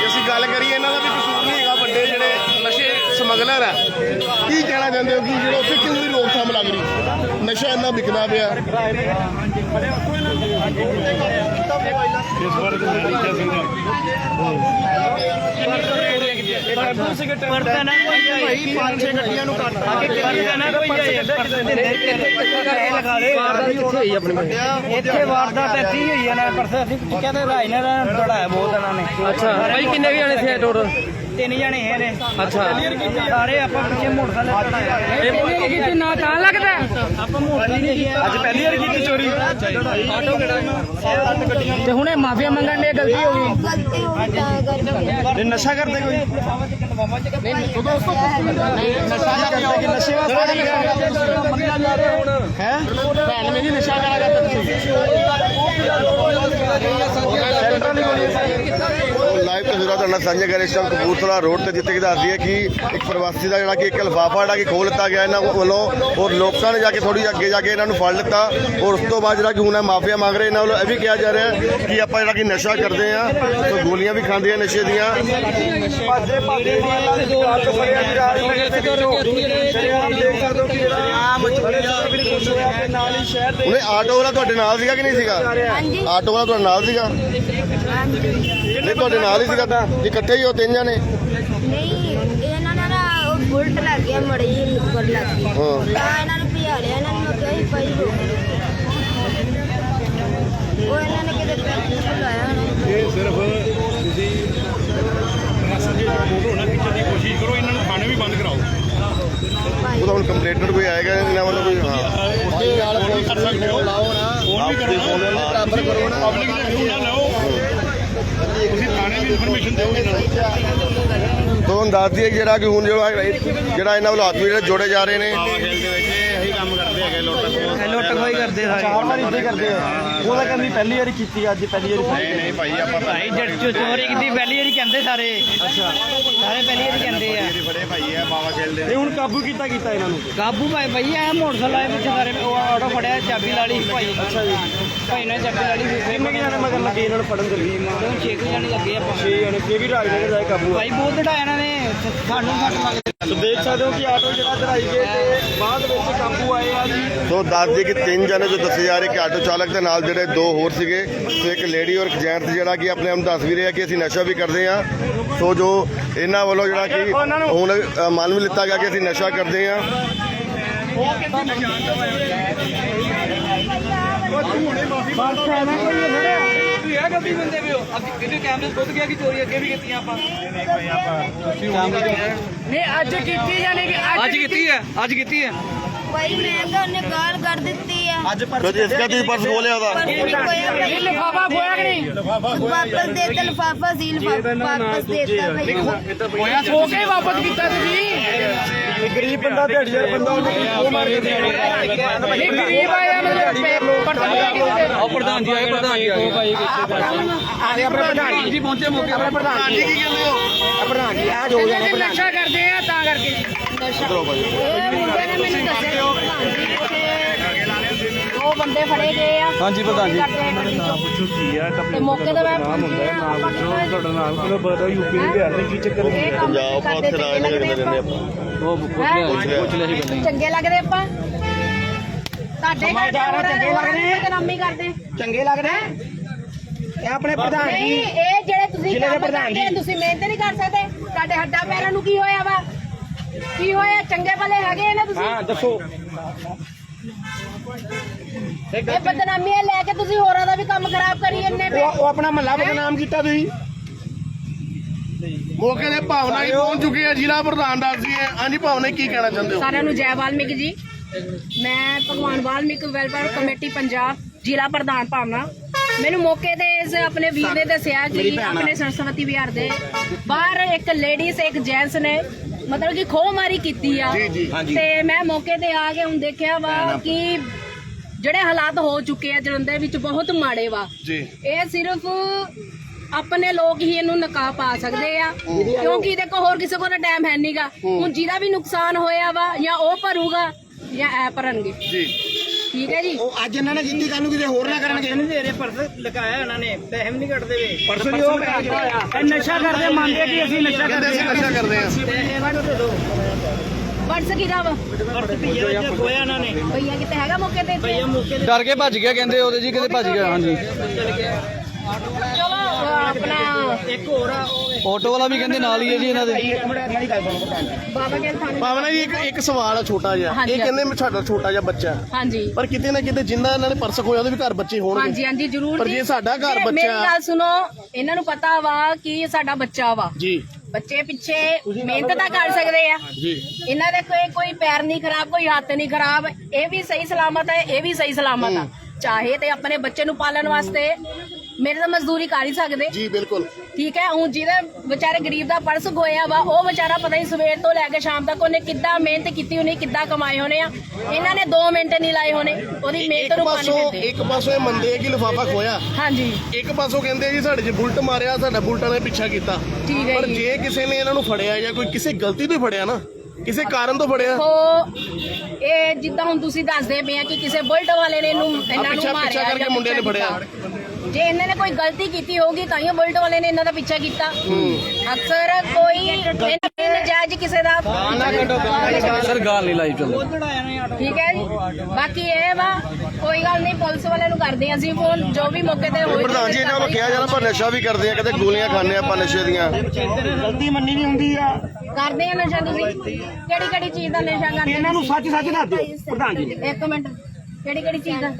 ਜੇ ਅਸੀਂ ਗੱਲ ਕਰੀਏ, ਇਹਨਾਂ ਦਾ ਵੀ ਕਸੂਰ ਨਹੀਂ ਹੈਗਾ ਵੱਡੇ ਜਿਹੜੇ ਨਸ਼ੇ ਸਮਗਲਰ ਆ। ਕੀ ਕਹਿਣਾ ਚਾਹੁੰਦੇ ਹੋ? ਕਿ ਜਿਹੜਾ ਉੱਥੇ ਕਿਉਂ ਨਹੀਂ ਰੋਕਥਾਮ ਲੱਗ ਰਹੀ? ਨਸ਼ਾ ਇੰਨਾ ਵਿਕਦਾ ਪਿਆ। ਇਸ ਬਾਰੇ ਤਾਂ ਨਹੀਂ ਕਹਿ ਸਕਦਾ। ਪਰਦਾ ਨਾ ਕੋਈ ਜਾਏ ਪੰਜ ਛੇ ਗੱਡੀਆਂ ਨੂੰ ਕੱਟ ਪਰਦਾ ਨਾ ਕੋਈ ਜਾਏ ਲਗਾ ਦੇ। ਕਿੱਥੇ ਹੋਈ ਆਪਣੇ ਇੱਥੇ ਵਾਰਦਾਤ ਇੱਥੇ ਹੀ ਹੋਈ ਹੈ ਨਾ ਪਰਸੇ ਅਸੀਂ ਕਹਿੰਦੇ ਰਾਜ ਨੇ ਲੜਾਇਆ ਬਹੁਤ ਇਹਨਾਂ ਨੇ। ਅੱਛਾ। ਭਾਈ ਕਿੰਨੇ ਜਾਣੇ ਸੀ ਟੋਟਲ ਤਿੰਨ ਜਣੇ ਹੈ ਨੇ। ਅੱਛਾ। ਸਾਰੇ ਆਪਾਂ ਪਿੱਛੇ ਮੋਟਰਸਾਈਕਲ ਲੜਾਇਆ। ਇਹ ਪਹਿਲੀ ਕੀਤੀ ਨਾ ਤਾਂ ਲੱਗਦਾ। ਅੱਜ ਪਹਿਲੀ ਵਾਰ ਕੀਤੀ ਚੋਰੀ? ਆਟੋ ਕਿਹੜਾ ਤੇ ਹੁਣੇ ਮਾਫੀਆ ਮੰਗਣ ਦੇ ਗਲਤੀ ਹੋ ਗਈ। ਗਲਤੀ ਹੋ ਗਈ ਤਾਂ ਇਹ ਨਸ਼ਾ ਕਰਦੇ ਕੋਈ ਨਸ਼ਾ ਕਰਦੇ ਕਿ ਨਸ਼ੇ ਵਾਸਤੇ ਹੈ? ਭੈਣ ਮੇਰੀ ਨਸ਼ਾ ਕਰਾ ਕਰਦਾ ਲਾਈਵ ਤਸਵੀਰਾਂ ਤੁਹਾਡੇ ਨਾਲ ਸਾਂਝਾ ਕਰ ਇਸ ਟਾਈਮ ਕਪੂਰਥਲਾ ਰੋਡ ਤੇ ਜਿੱਥੇ ਕਿ ਦੱਸਦੀ ਹੈ ਕਿ ਇੱਕ ਪ੍ਰਵਾਸੀ ਦਾ ਜਿਹੜਾ ਕਿ ਇੱਕ ਲਫਾਫਾ ਜਿਹੜਾ ਕਿ ਖੋਲ ਲਿੱਤਾ ਗਿਆ ਇਹਨਾਂ ਵੱਲੋਂ ਔਰ ਲੋਕਾਂ ਨੇ ਜਾ ਕੇ ਥੋੜੀ ਅੱਗੇ ਜਾ ਕੇ ਇਹਨਾਂ ਨੂੰ ਫੜ ਲਿੱਤਾ ਔਰ ਉਸ ਤੋਂ ਬਾਅਦ ਜਿਹੜਾ ਕਿ ਹੁਣ ਇਹ ਮਾਫੀਆ ਮੰਗ ਰਹੇ ਇਹਨਾਂ ਵੱਲੋਂ ਇਹ ਵੀ ਕਿਹਾ ਜਾ ਰਿਹਾ ਕਿ ਆਪਾਂ ਜਿਹੜਾ ਕਿ ਨਸ਼ਾ ਕਰਦੇ ਆ ਸੋ ਗੋਲੀਆਂ ਵੀ ਖਾਂਦੇ ਆ ਨਸ਼ੇ ਦੀਆਂ। ਭਾਜੇ ਭਾਜੇ ਦੋ ਫੜਿਆ ਜਾ ਰਹੀ ਹੈ ਤੇ ਉਹਨੇ ਆਟੋ ਵਾਲਾ ਤੁਹਾਡੇ ਨਾਲ ਸੀਗਾ ਕਿ ਨਹੀਂ ਸੀਗਾ? ਆਟੋ ਵਾਲਾ ਤੁਹਾਡੇ ਨਾਲ ਸੀਗਾ? ਨਹੀਂ ਤੁਹਾਡੇ ਨਾਲ ਹੀ ਸੀਗਾ ਤਾਂ। ਜੀ ਇਕੱਠੇ ਹੀ ਹੋ ਤਿੰਨ ਜਣੇ? ਨਹੀਂ ਇਹਨਾਂ ਨਾਲ ਨਾ ਉਹ ਬੁਲਟ ਲੱਗ ਗਿਆ ਮੜੀ ਜਿਹੀ ਨੁੱਕਰ ਲੱਗ ਗਈ। ਹਾਂ। ਤਾਂ ਇਹਨਾਂ ਨੂੰ ਭਜਾ ਲਿਆ ਇਹਨਾਂ ਨੂੰ ਮੈਂ ਕਿਹਾ ਸੀ ਭਾਈ ਰੋਕ ਉਹ ਇਹਨਾਂ ਨੇ ਕਿਤੇ ਪੈਸੇ ਲਾਇਆ ਹੋਣਾ। ਇਹ ਸਿਰਫ ਤੁਸੀਂ ਪ੍ਰਸ਼ਾਸਨ ਦੇ ਫੋਟੋ ਨਾ ਖਿੱਚਣ ਦੀ ਕੋਸ਼ਿਸ਼ ਕਰੋ ਇਹਨਾਂ ਨੂੰ ਥਾਣੇ ਵੀ ਬੰਦ ਕਰਾਓ। ਉਹ ਤਾਂ ਹੁਣ ਕੰਪਲੇਂਟਰ ਕੋਈ ਆਏਗਾ ਇਹਨਾਂ ਵੱਲੋਂ ਕੋਈ ਹਾਂ। ਉੱਥੇ ਨਾਲ ਫੋਨ ਕਰ ਸਕਦੇ ਹੋ। ਲਾਓ ਨਾ ਫੋਨ ਵੀ ਕਰੋ ਨਾ ਬਰਾਬਰ ਕਰੋ ਨਾ। ਪਬਲਿਕ ਦੇ ਨਾ ਲਓ। ਤੁਸੀਂ ਥਾਣੇ ਵੀ ਇਨਫੋਰਮੇਸ਼ਨ ਦਿਓ ਇਹਨਾਂ ਨੂੰ? ਤੋਂ ਦੱਸ ਦਈਏ ਜਿਹੜਾ ਕਿ ਹੁਣ ਜਿਹੜਾ ਜਿਹੜਾ ਇਹਨਾਂ ਵੱਲੋਂ ਹੱਥ ਵੀ ਜਿਹੜੇ ਜੋੜੇ ਜਾ ਰਹੇ ਨੇ। ਲੁੱਟ ਖੋਈ ਕਰਦੇ ਸਾਰੇ। ਚਾਰ ਵਾਰ ਇੱਦਾਂ ਹੀ ਕਰਦੇ ਆ। ਉਹ ਤਾਂ ਕਹਿੰਦੀ ਪਹਿਲੀ ਵਾਰੀ ਕੀਤੀ ਅੱਜ ਪਹਿਲੀ ਵਾਰੀ ਨਹੀਂ ਨਹੀਂ ਭਾਈ ਭਾਈ ਜੱਟ ਚੋਰੀ ਕੀਤੀ ਪਹਿਲੀ ਵਾਰੀ ਕਹਿੰਦੇ ਸਾਰੇ। ਅੱਛਾ। ਸਾਰੇ ਪਹਿਲੀ ਵਾਰੀ ਕਹਿੰਦੇ ਆ। ਇਹ ਹੁਣ ਕਾਬੂ ਕੀਤਾ ਕੀਤਾ ਇਹਨਾਂ ਨੂੰ? ਕਾਬੂ ਭਾਈ ਭਈ ਆ ਮੋਟਰਸਾਈਕਲ ਆਏ ਪਿੱਛੇ ਸਾਰੇ ਉਹ ਆਟੋ ਫੜਿਆ ਚਾਬੀ ਲਾਲੀ। ਭਾਈ ਅੱਛਾ ਜੀ। ਭਾਈ ਨੇ ਚਾਬੀ ਲਾਲੀ ਕਿੰਨੇ ਕੁ ਜਾਣੇ ਮਗਰ ਲੱਗੇ ਇਹਨਾਂ ਨੂੰ ਫੜਨ ਦੇ ਲਈ? ਉਹ ਛੇ ਕੁ ਜਾਣੇ ਲੱਗੇ ਆਪਾਂ। ਛੇ ਜਾਣੇ ਫੇਰ ਵੀ ਰਾਜ ਨੇ ਜਾਏ ਕਾਬੂ ਭਾਈ ਬਹੁਤ ਡਾਇਆ ਇਹਨਾਂ ਨੇ ਸਾਨੂੰ ਸੱਟ ਲੱਗ ਸੋ ਦੇਖ ਸਕਦੇ ਹੋ ਕਿ ਆਟੋ ਜਿਹੜਾ ਚੜਾਈ ਗਏ ਤੇ ਬਾਅਦ ਵਿੱਚ ਕਾਬੂ ਆਏ ਆ ਜੀ। ਸੋ ਦੱਸ ਦਈਏ ਕਿ ਤਿੰਨ ਜਣੇ ਜੋ ਦੱਸੇ ਜਾ ਰਹੇ ਕਿ ਆਟੋ ਚਾਲਕ ਦੇ ਨਾਲ ਜਿਹੜੇ ਦੋ ਹੋਰ ਸੀਗੇ ਸੋ ਇੱਕ ਲੇਡੀ ਔਰ ਇੱਕ ਜੈਂਟ ਜਿਹੜਾ ਕਿ ਆਪਣੇ ਆਪ ਨੂੰ ਦੱਸ ਵੀ ਰਹੇ ਆ ਕਿ ਅਸੀਂ ਨਸ਼ਾ ਵੀ ਕਰਦੇ ਆ ਸੋ ਜੋ ਇਹਨਾਂ ਵੱਲੋਂ ਜਿਹੜਾ ਕਿ ਹੁਣ ਅ, ਮੰਨ ਵੀ ਲਿੱਤਾ ਗਿਆ ਕਿ ਅਸੀਂ ਨਸ਼ਾ ਕਰਦੇ ਆ ਤੁਸੀਂ ਇਹ ਗਲਤੀ ਬੰਦੇ ਵੀ ਹੋ ਕਿਤੇ ਕੈਮਰੇ ਖੁੱਦ ਗਿਆ ਕਿ ਚੋਰੀ ਅੱਗੇ ਵੀ ਕੀਤੀਆਂ ਆਪਾਂ ਨਹੀਂ ਅੱਜ ਕੀਤੀ ਜਾਨੀ ਕਿ ਅੱਜ ਕੀਤੀ ਹੈ ਅੱਜ ਕੀਤੀ ਹੈ ਭਾਈ ਮੈਂ ਤਾਂ ਉਹਨੇ ਗਾਲ ਕਰ ਦਿੱਤੀ ਆ ਅੱਜ ਪਰ ਸੋ ਜਿਸ ਦਾ ਤੁਸੀਂ ਪਰਸ ਖੋਲਿਆ ਉਹਦਾ। ਲਿਫਾਫਾ ਖੋਇਆ ਕਿ ਨਹੀਂ? ਵਾਪਸ ਦੇ ਦਿੱਤਾ ਲਿਫਾਫਾ ਸੀ ਲਿਫਾਫਾ ਵਾਪਸ ਦੇ ਦਿੱਤਾ ਭਾਈ ਹੋ ਕੇ ਵਾਪਸ ਕੀਤਾ ਤੁਸੀਂ? ਗਰੀਬ ਬੰਦਾ ਦਿਹਾੜੀਦਾਰ ਬੰਦਾ ਉਹਨੂੰ ਉਹ ਮਾਰ ਕੇ ਦੇ ਨਹੀਂ ਗਰੀਬ ਆਇਆ ਮਤਲਬ ਪ੍ਰਧਾਨ ਪ੍ਰਧਾਨ ਜੀ ਆਏ ਪ੍ਰਧਾਨ ਜੀ ਆਏ। ਭਾਈ ਆਦੇ ਆਪਣੇ ਪ੍ਰਧਾਨ ਜੀ ਪਹੁੰਚੇ ਮੌਕੇ ਆਪਣੇ ਪ੍ਰਧਾਨ ਜੀ। ਕੀ ਕਹਿੰਦੇ ਹੋ? ਪ੍ਰਧਾਨ ਜੀ ਆ ਜੋ ਜਾਣੇ ਪ੍ਰਧਾਨ ਨਸ਼ਾ ਕਰਦੇ ਆ ਤਾਂ ਕਰਕੇ। ਇਹ ਮੁੰਡੇ ਨੇ ਮੈਨੂੰ ਦੱਸਿਆ ਉਹ ਬੰਦੇ ਫੜੇ ਗਏ ਆ। ਹਾਂਜੀ ਪ੍ਰਧਾਨ ਜੀ। ਪੁੱਛੋ ਕੀ ਆ ਤੇ ਮੌਕੇ ਤੇ ਮੈਂ ਪਹੁੰਚੀ ਆ ਆਪਾਂ ਕਿਹਾ ਤੁਹਾਡਾ ਨਾਮ ਕਿਹੜਾ ਪਤਾ ਯੂਪੀ ਦੇ ਬਿਹਾਰ ਦੇ ਕੀ ਚੱਕਰ ਇਹ ਕੰਮ ਪੰਜਾਬ ਕਰਦੇ ਪਾਸ ਰਾਜ ਚੰਗੇ ਲੱਗਦੇ ਆਪਾਂ। ਆਪਾਂ। ਚੰਗੇ ਲੱਗਦੇ ਆਪਾਂ? ਤੁਹਾਡੇ ਘਰ ਚੰਗੇ ਲੱਗਦੇ ਇਕਨੋਮੀ ਕਰਦੇ। ਚੰਗੇ ਲੱਗ ਰਹੇ ਇਹ ਆਪਣੇ ਪ੍ਰਧਾਨ ਨਹੀਂ ਜੀ। ਇਹ ਜਿਹੜੇ ਤੁਸੀਂ ਜ਼ਿਲ੍ਹੇ ਦੇ ਕੰਮ ਪ੍ਰਧਾਨ ਕਰਦੇ ਜੀ। ਤੁਸੀਂ ਮਿਹਨਤ ਨਹੀਂ ਕਰ ਸਕਦੇ। ਤੁਹਾਡੇ ਹੱਡਾਂ ਪੈਰਾਂ ਨੂੰ ਕੀ ਹੋਇਆ ਵਾ? ਕੀ ਹੋਇਆ? ਚੰਗੇ ਭਲੇ ਹੈਗੇ ਨਾ ਤੁਸੀਂ? ਹਾਂ ਦੱਸੋ। ਇਹ ਬਦਨਾਮੀਆਂ ਲੈ ਕੇ ਤੁਸੀਂ ਹੋਰਾਂ ਦਾ ਵੀ ਕੰਮ ਖਰਾਬ ਕਰੀ ਜੰਨੇ ਪਏ ਉਹ ਉਹ ਆਪਣਾ ਮਹੱਲਾ ਬਦਨਾਮ ਕੀਤਾ ਤੁਸੀਂ? ਮੌਕੇ ਦੇ ਭਾਵਨਾ ਹੀ ਪਹੁੰਚ ਚੁੱਕੇ ਆ ਜ਼ਿਲ੍ਹਾ ਪ੍ਰਧਾਨ ਦੱਸਦੀ ਹੈ ਹਾਂਜੀ ਭਾਵਨਾ ਕੀ ਕਹਿਣਾ ਚਾਹੁੰਦੇ ਹੋ? ਸਾਰਿਆਂ ਨੂੰ ਜੈ ਵਾਲਮੀਕ ਜੀ। ਮੈਂ ਭਗਵਾਨ ਵਾਲਮੀਕ ਵੈਲਫੇਅਰ ਕਮੇਟੀ ਪੰਜਾਬ ਜ਼ਿਲ੍ਹਾ ਪ੍ਰਧਾਨ ਭਾਵਨਾ। ਮੈਨੂੰ ਮੌਕੇ ਤੇ ਇਸ ਆਪਣੇ ਵੀਰ ਨੇ ਦੱਸਿਆ ਕਿ ਆਪਣੇ ਸਰਸਵਤੀ ਵਿਹਾਰ ਦੇ ਬਾਹਰ ਇੱਕ ਲੇਡੀਜ਼ ਇੱਕ ਜੈਂਟਸ ਨੇ ਮਤਲਬ ਕਿ ਖੋਹ ਮਾਰੀ ਕੀਤੀ ਆ। ਤੇ ਮੈਂ ਮੌਕੇ ਤੇ ਆ ਕੇ ਹੁਣ ਦੇਖਿਆ ਵਾ ਕਿ ਜਿਹੜੇ ਹਾਲਾਤ ਹੋ ਚੁੱਕੇ ਆ ਜਲੰਧਰ ਵਿੱਚ ਬਹੁਤ ਮਾੜੇ ਵਾ। ਜੀ। ਇਹ ਸਿਰਫ ਆਪਣੇ ਲੋਕ ਹੀ ਇਹਨੂੰ ਨਕਾਬ ਪਾ ਸਕਦੇ ਆ। ਕਿਉਂਕਿ ਦੇਖੋ ਹੋਰ ਕਿਸੇ ਕੋਲ ਟਾਈਮ ਹੈ ਨਹੀਂਗਾ ਹੁਣ ਜਿਹਦਾ ਵੀ ਨੁਕਸਾਨ ਹੋਇਆ ਵਾ ਜਾਂ ਉਹ ਭਰੂਗਾ ਜਾਂ ਐ ਭਰਨਗੇ। ਜੀ। ਠੀਕ ਹੈ ਜੀ। ਉਹ ਅੱਜ ਇਹਨਾਂ ਨੇ ਕੀਤੀ ਕੱਲ ਨੂੰ ਕਿਤੇ ਹੋਰ ਨਾ ਕਰਨਗੇ। ਨਹੀਂ ਰਹੇ ਪਰਸ ਲਗਾਇਆ ਉਹਨਾਂ ਨੇ ਪੈਸੇ ਨਹੀਂ ਕੱਟਦੇ ਵੇ। ਪਰਸ ਵੀ ਉਹ ਇਹ ਨਸ਼ਾ ਕਰਦੇ ਮੰਨਦੇ ਕਿ ਅਸੀਂ ਨਸ਼ਾ ਕਹਿੰਦੇ ਅਸੀਂ ਨਸ਼ਾ ਕਰਦੇ ਆ। ਇਹਨਾਂ ਨੂੰ ਦੇ ਦਿਓ। ਪਰਸ ਕਿਹਦਾ ਵਾ? ਪਰਸ ਪੀਆ ਵਿੱਚ ਖੋਇਆ ਇਹਨਾਂ ਨੇ। ਭਈਆ ਕਿਤੇ ਹੈਗਾ ਮੌਕੇ ਤੇ ਇੱਥੇ? ਭਈਆ ਮੌਕੇ ਤੇ। ਡਰ ਕੇ ਭੱਜ ਗਿਆ ਕਹਿੰਦੇ ਉਹਦੇ ਜੀ ਕਿਤੇ ਭੱਜ ਗਿਆ ਹਾਂਜੀ। ਚਲ ਆਪਣਾ ਆਟੋ ਵਾਲਾ ਵੀ ਕਹਿੰਦੇ ਨਾਲ ਹੀ ਹੈ ਜੀ ਇਹਨਾਂ ਦੇ। ਬਾਬਾ ਕਹਿੰਦੇ ਥਾਣੇ ਭਾਵਨਾ ਜੀ ਇੱਕ ਇੱਕ ਸਵਾਲ ਆ ਛੋਟਾ ਜਿਹਾ। ਹਾਂਜੀ। ਇਹ ਕਹਿੰਦੇ ਮੈਂ ਸਾਡਾ ਛੋਟਾ ਜਿਹਾ ਬੱਚਾ ਹੈ। ਹਾਂਜੀ। ਪਰ ਕਿਤੇ ਨਾ ਕਿਤੇ ਜਿੰਦਾ ਇਹਨਾਂ ਨੇ ਪਰਸ ਖੋਇਆ ਉਹਦੇ ਵੀ ਘਰ ਬੱਚੇ ਹੋਣਗੇ। ਹਾਂਜੀ ਹਾਂਜੀ ਜ਼ਰੂਰ ਪਰ ਜੀ। ਜੇ ਸਾਡਾ ਘਰ ਤੇ ਬੱਚਾ- ਮੇਰੀ ਗੱਲ ਸੁਣੋ ਇਹਨਾਂ ਨੂੰ ਪਤਾ ਵਾ ਕਿ ਇਹ ਸਾਡਾ ਬੱਚਾ ਵਾ। ਜੀ। ਬੱਚੇ ਪਿੱਛੇ ਮਿਹਨਤ ਤਾਂ ਕਰ ਸਕਦੇ ਆ। ਜੀ। ਇਹਨਾਂ ਦੇ ਕੋਈ ਕੋਈ ਪੈਰ ਨਹੀਂ ਖਰਾਬ ਕੋਈ ਹੱਥ ਨਹੀਂ ਖਰਾਬ। ਇਹ ਵੀ ਸਹੀ ਸਲਾਮਤ ਹੈ ਇਹ ਵੀ ਸਹੀ ਸਲਾਮਤ ਆ। ਚਾਹੇ ਤੇ ਆਪਣੇ ਬੱਚੇ ਨੂੰ ਪਾਲਣ ਵਾਸਤੇ ਮੇਰੇ ਤਾਂ ਮਜ਼ਦੂਰੀ ਕਰ ਹੀ ਸਕਦੇ। ਜੀ ਬਿਲਕੁਲ। ਠੀਕ ਹੈ ਹੁਣ ਜਿਹਦੇ ਵਿਚਾਰੇ ਗਰੀਬ ਦਾ ਪਰਸ ਗੋਇਆ ਵਾ ਉਹ ਵਿਚਾਰਾ ਪਤਾ ਨਹੀਂ ਸਵੇਰ ਤੋਂ ਲੈ ਕੇ ਸ਼ਾਮ ਤੱਕ ਉਹਨੇ ਕਿੱਦਾਂ ਮਿਹਨਤ ਕੀਤੀ ਹੋਣੀ ਕਿੱਦਾਂ ਕਮਾਏ ਹੋਣੇ ਆ। ਇਹਨਾਂ ਨੇ 2 ਮਿੰਟ ਨਹੀਂ ਲਾਏ ਹੋਣੇ ਉਹਦੀ ਮਿਹਨਤ ਨੂੰ ਪਾਣੀ ਪਾਸੋਂ ਦਿੰਦੇ ਇੱਕ ਪਾਸੋਂ ਇਹ ਮੰਨਦੇ ਆ ਕਿ ਲਿਫਾਫਾ ਖੋਇਆ। ਹਾਂਜੀ। ਇੱਕ ਪਾਸੋਂ ਕਹਿੰਦੇ ਜੀ ਸਾਡੇ 'ਚ ਬੁਲਟ ਮਾਰਿਆ ਸਾਡਾ ਬੁਲਟਾਂ ਨੇ ਪਿੱਛਾ ਕੀਤਾ। ਠੀਕ ਹੈ ਪਰ ਜੀ। ਜੇ ਕਿਸੇ ਨੇ ਇਹਨਾਂ ਨੂੰ ਫੜਿਆ ਜਾਂ ਕੋਈ ਕਿਸੇ ਗਲਤੀ ਤੋਂ ਹੀ ਫੜਿਆ ਨਾ ਕਿਸੇ ਕਾਰਨ ਤੋਂ ਫੜਿਆ। ਦੇਖੋ ਇਹ ਜਿੱਦਾਂ ਹੁਣ ਤੁਸੀਂ ਦੱਸਦੇ ਪਏ ਆ ਕਿ ਕਿਸੇ ਬੁਲਟ ਵਾਲੇ ਨੇ ਇਹਨੂੰ ਇਹਨਾਂ ਨੂੰ ਪਿੱਛਾ- ਮਾਰਿਆ ਪਿੱਛਾ ਕਰਕੇ ਜਾਂ ਮੁੰਡਿਆਂ ਨੇ ਪਿੱਛਾ ਫੜਿਆ। ਕੀਤਾ। ਜੇ ਇਹਨਾਂ ਨੇ ਕੋਈ ਗਲਤੀ ਕੀਤੀ ਹੋਊਗੀ ਤਾਂ ਹੀ ਬੁਲਟ ਵਾਲੇ ਨੇ ਇਹਨਾਂ ਦਾ ਪਿੱਛਾ ਕੀਤਾ। ਅਕਸਰ ਕੋਈ ਇਹਨਾਂ ਨੇ ਨਜਾਇਜ਼ ਕਿਸੇ ਦਾ ਸਰ ਗਾਲ ਨਹੀਂ ਲਾਈਵ ਚੱਲ। ਨੇ ਠੀਕ ਹੈ ਜੀ। ਬਾਕੀ ਇਹ ਵਾ ਕੋਈ ਗੱਲ ਨਹੀਂ ਪੁਲਿਸ ਵਾਲਿਆਂ ਨੂੰ ਕਰਦੇ ਹਾਂ ਅਸੀਂ ਫੋਨ ਜੋ ਵੀ ਮੌਕੇ ਤੇ ਹੋਈ ਪ੍ਰਧਾਨ ਜੀ ਇਹਨਾਂ ਵੱਲੋਂ ਕਿਹਾ ਜਾਂਦਾ ਪਰ ਨਸ਼ਾ ਵੀ ਕਰਦੇ ਆ ਕਦੇ ਗੋਲੀਆਂ ਖਾਂਦੇ ਆ ਆਪਾਂ ਨਸ਼ੇ ਦੀਆਂ। ਗਲਤੀ ਮੰਨੀ ਨਹੀਂ ਹੁੰਦੀ ਆ। ਕਰਦੇ ਆ ਨਸ਼ਾ ਤੁਸੀਂ। ਕਿਹੜੀ ਕਿਹੜੀ ਚੀਜ਼ ਦਾ ਨਸ਼ਾ ਕਰਦੇ ਇਹਨਾਂ ਨੂੰ ਸੱਚ ਸੱਚ ਦੱਸ ਦਿਓ ਪ੍ਰਧਾਨ ਜੀ। ਇੱਕ ਮਿੰਟ। ਕਿਹੜੀ ਕਿਹੜੀ ਚੀਜ਼ ਦਾ?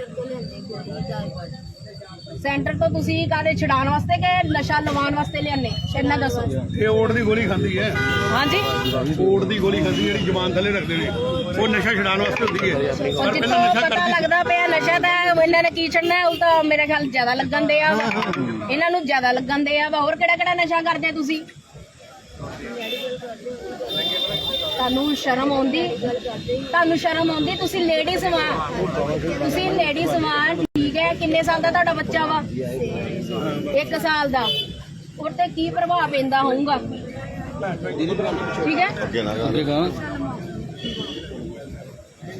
ਸੈਂਟਰ ਤੋਂ ਤੁਸੀਂ ਕਾਦੇ ਛਡਾਉਣ ਵਾਸਤੇ ਕਿ ਨਸ਼ਾ ਲਵਾਉਣ ਵਾਸਤੇ ਲਿਆਨੇ ਇੰਨਾ ਦੱਸੋ। ਇਹ ਓਟ ਦੀ ਗੋਲੀ ਖਾਂਦੀ ਹੈ। ਹਾਂਜੀ। ਓਟ ਦੀ ਗੋਲੀ ਖਾਂਦੀ ਜਿਹੜੀ ਜ਼ਬਾਨ ਥੱਲੇ ਰੱਖਦੇ ਨੇ। ਉਹ ਨਸ਼ਾ ਛਡਾਉਣ ਵਾਸਤੇ ਹੁੰਦੀ ਹੈ। ਪਰ ਜਿੱਥੋਂ ਨਸ਼ਾ ਪਤਾ ਕਰਦੀ ਲੱਗਦਾ ਪਿਆ ਨਸ਼ਾ ਤਾਂ ਇਹਨਾਂ ਨੇ ਕੀ ਛੱਡਣਾ ਉਹ ਤਾਂ ਮੇਰੇ ਖਿਆਲ ਜ਼ਿਆਦਾ ਲੱਗਣ ਦੇ ਆ ਇਹਨਾਂ ਨੂੰ ਜ਼ਿਆਦਾ ਲੱਗਣ ਦੇ ਆ ਵਾ। ਹੋਰ ਕਿਹੜਾ ਕਿਹੜਾ ਨਸ਼ਾ ਕਰਦੇ ਆ ਤੁਸੀਂ? ਤੁਹਾਨੂੰ ਸ਼ਰਮ ਆਉਂਦੀ? ਤੁਹਾਨੂੰ ਸ਼ਰਮ ਆਉਂਦੀ? ਤੁਸੀਂ ਲੇਡੀਜ਼ ਵਾਂ। ਤੁਸੀਂ ਲੇਡੀਜ਼ ਵਾਂ। ਹੈ, ਕਿੰਨੇ ਸਾਲ ਦਾ ਤੁਹਾਡਾ ਬੱਚਾ ਵਾ? 1 ਸਾਲ ਦਾ। ਉਹ ਤੇ ਕੀ ਪ੍ਰਭਾਵ ਪੈਂਦਾ ਹੋਊਗਾ? ਠੀਕ ਹੈ?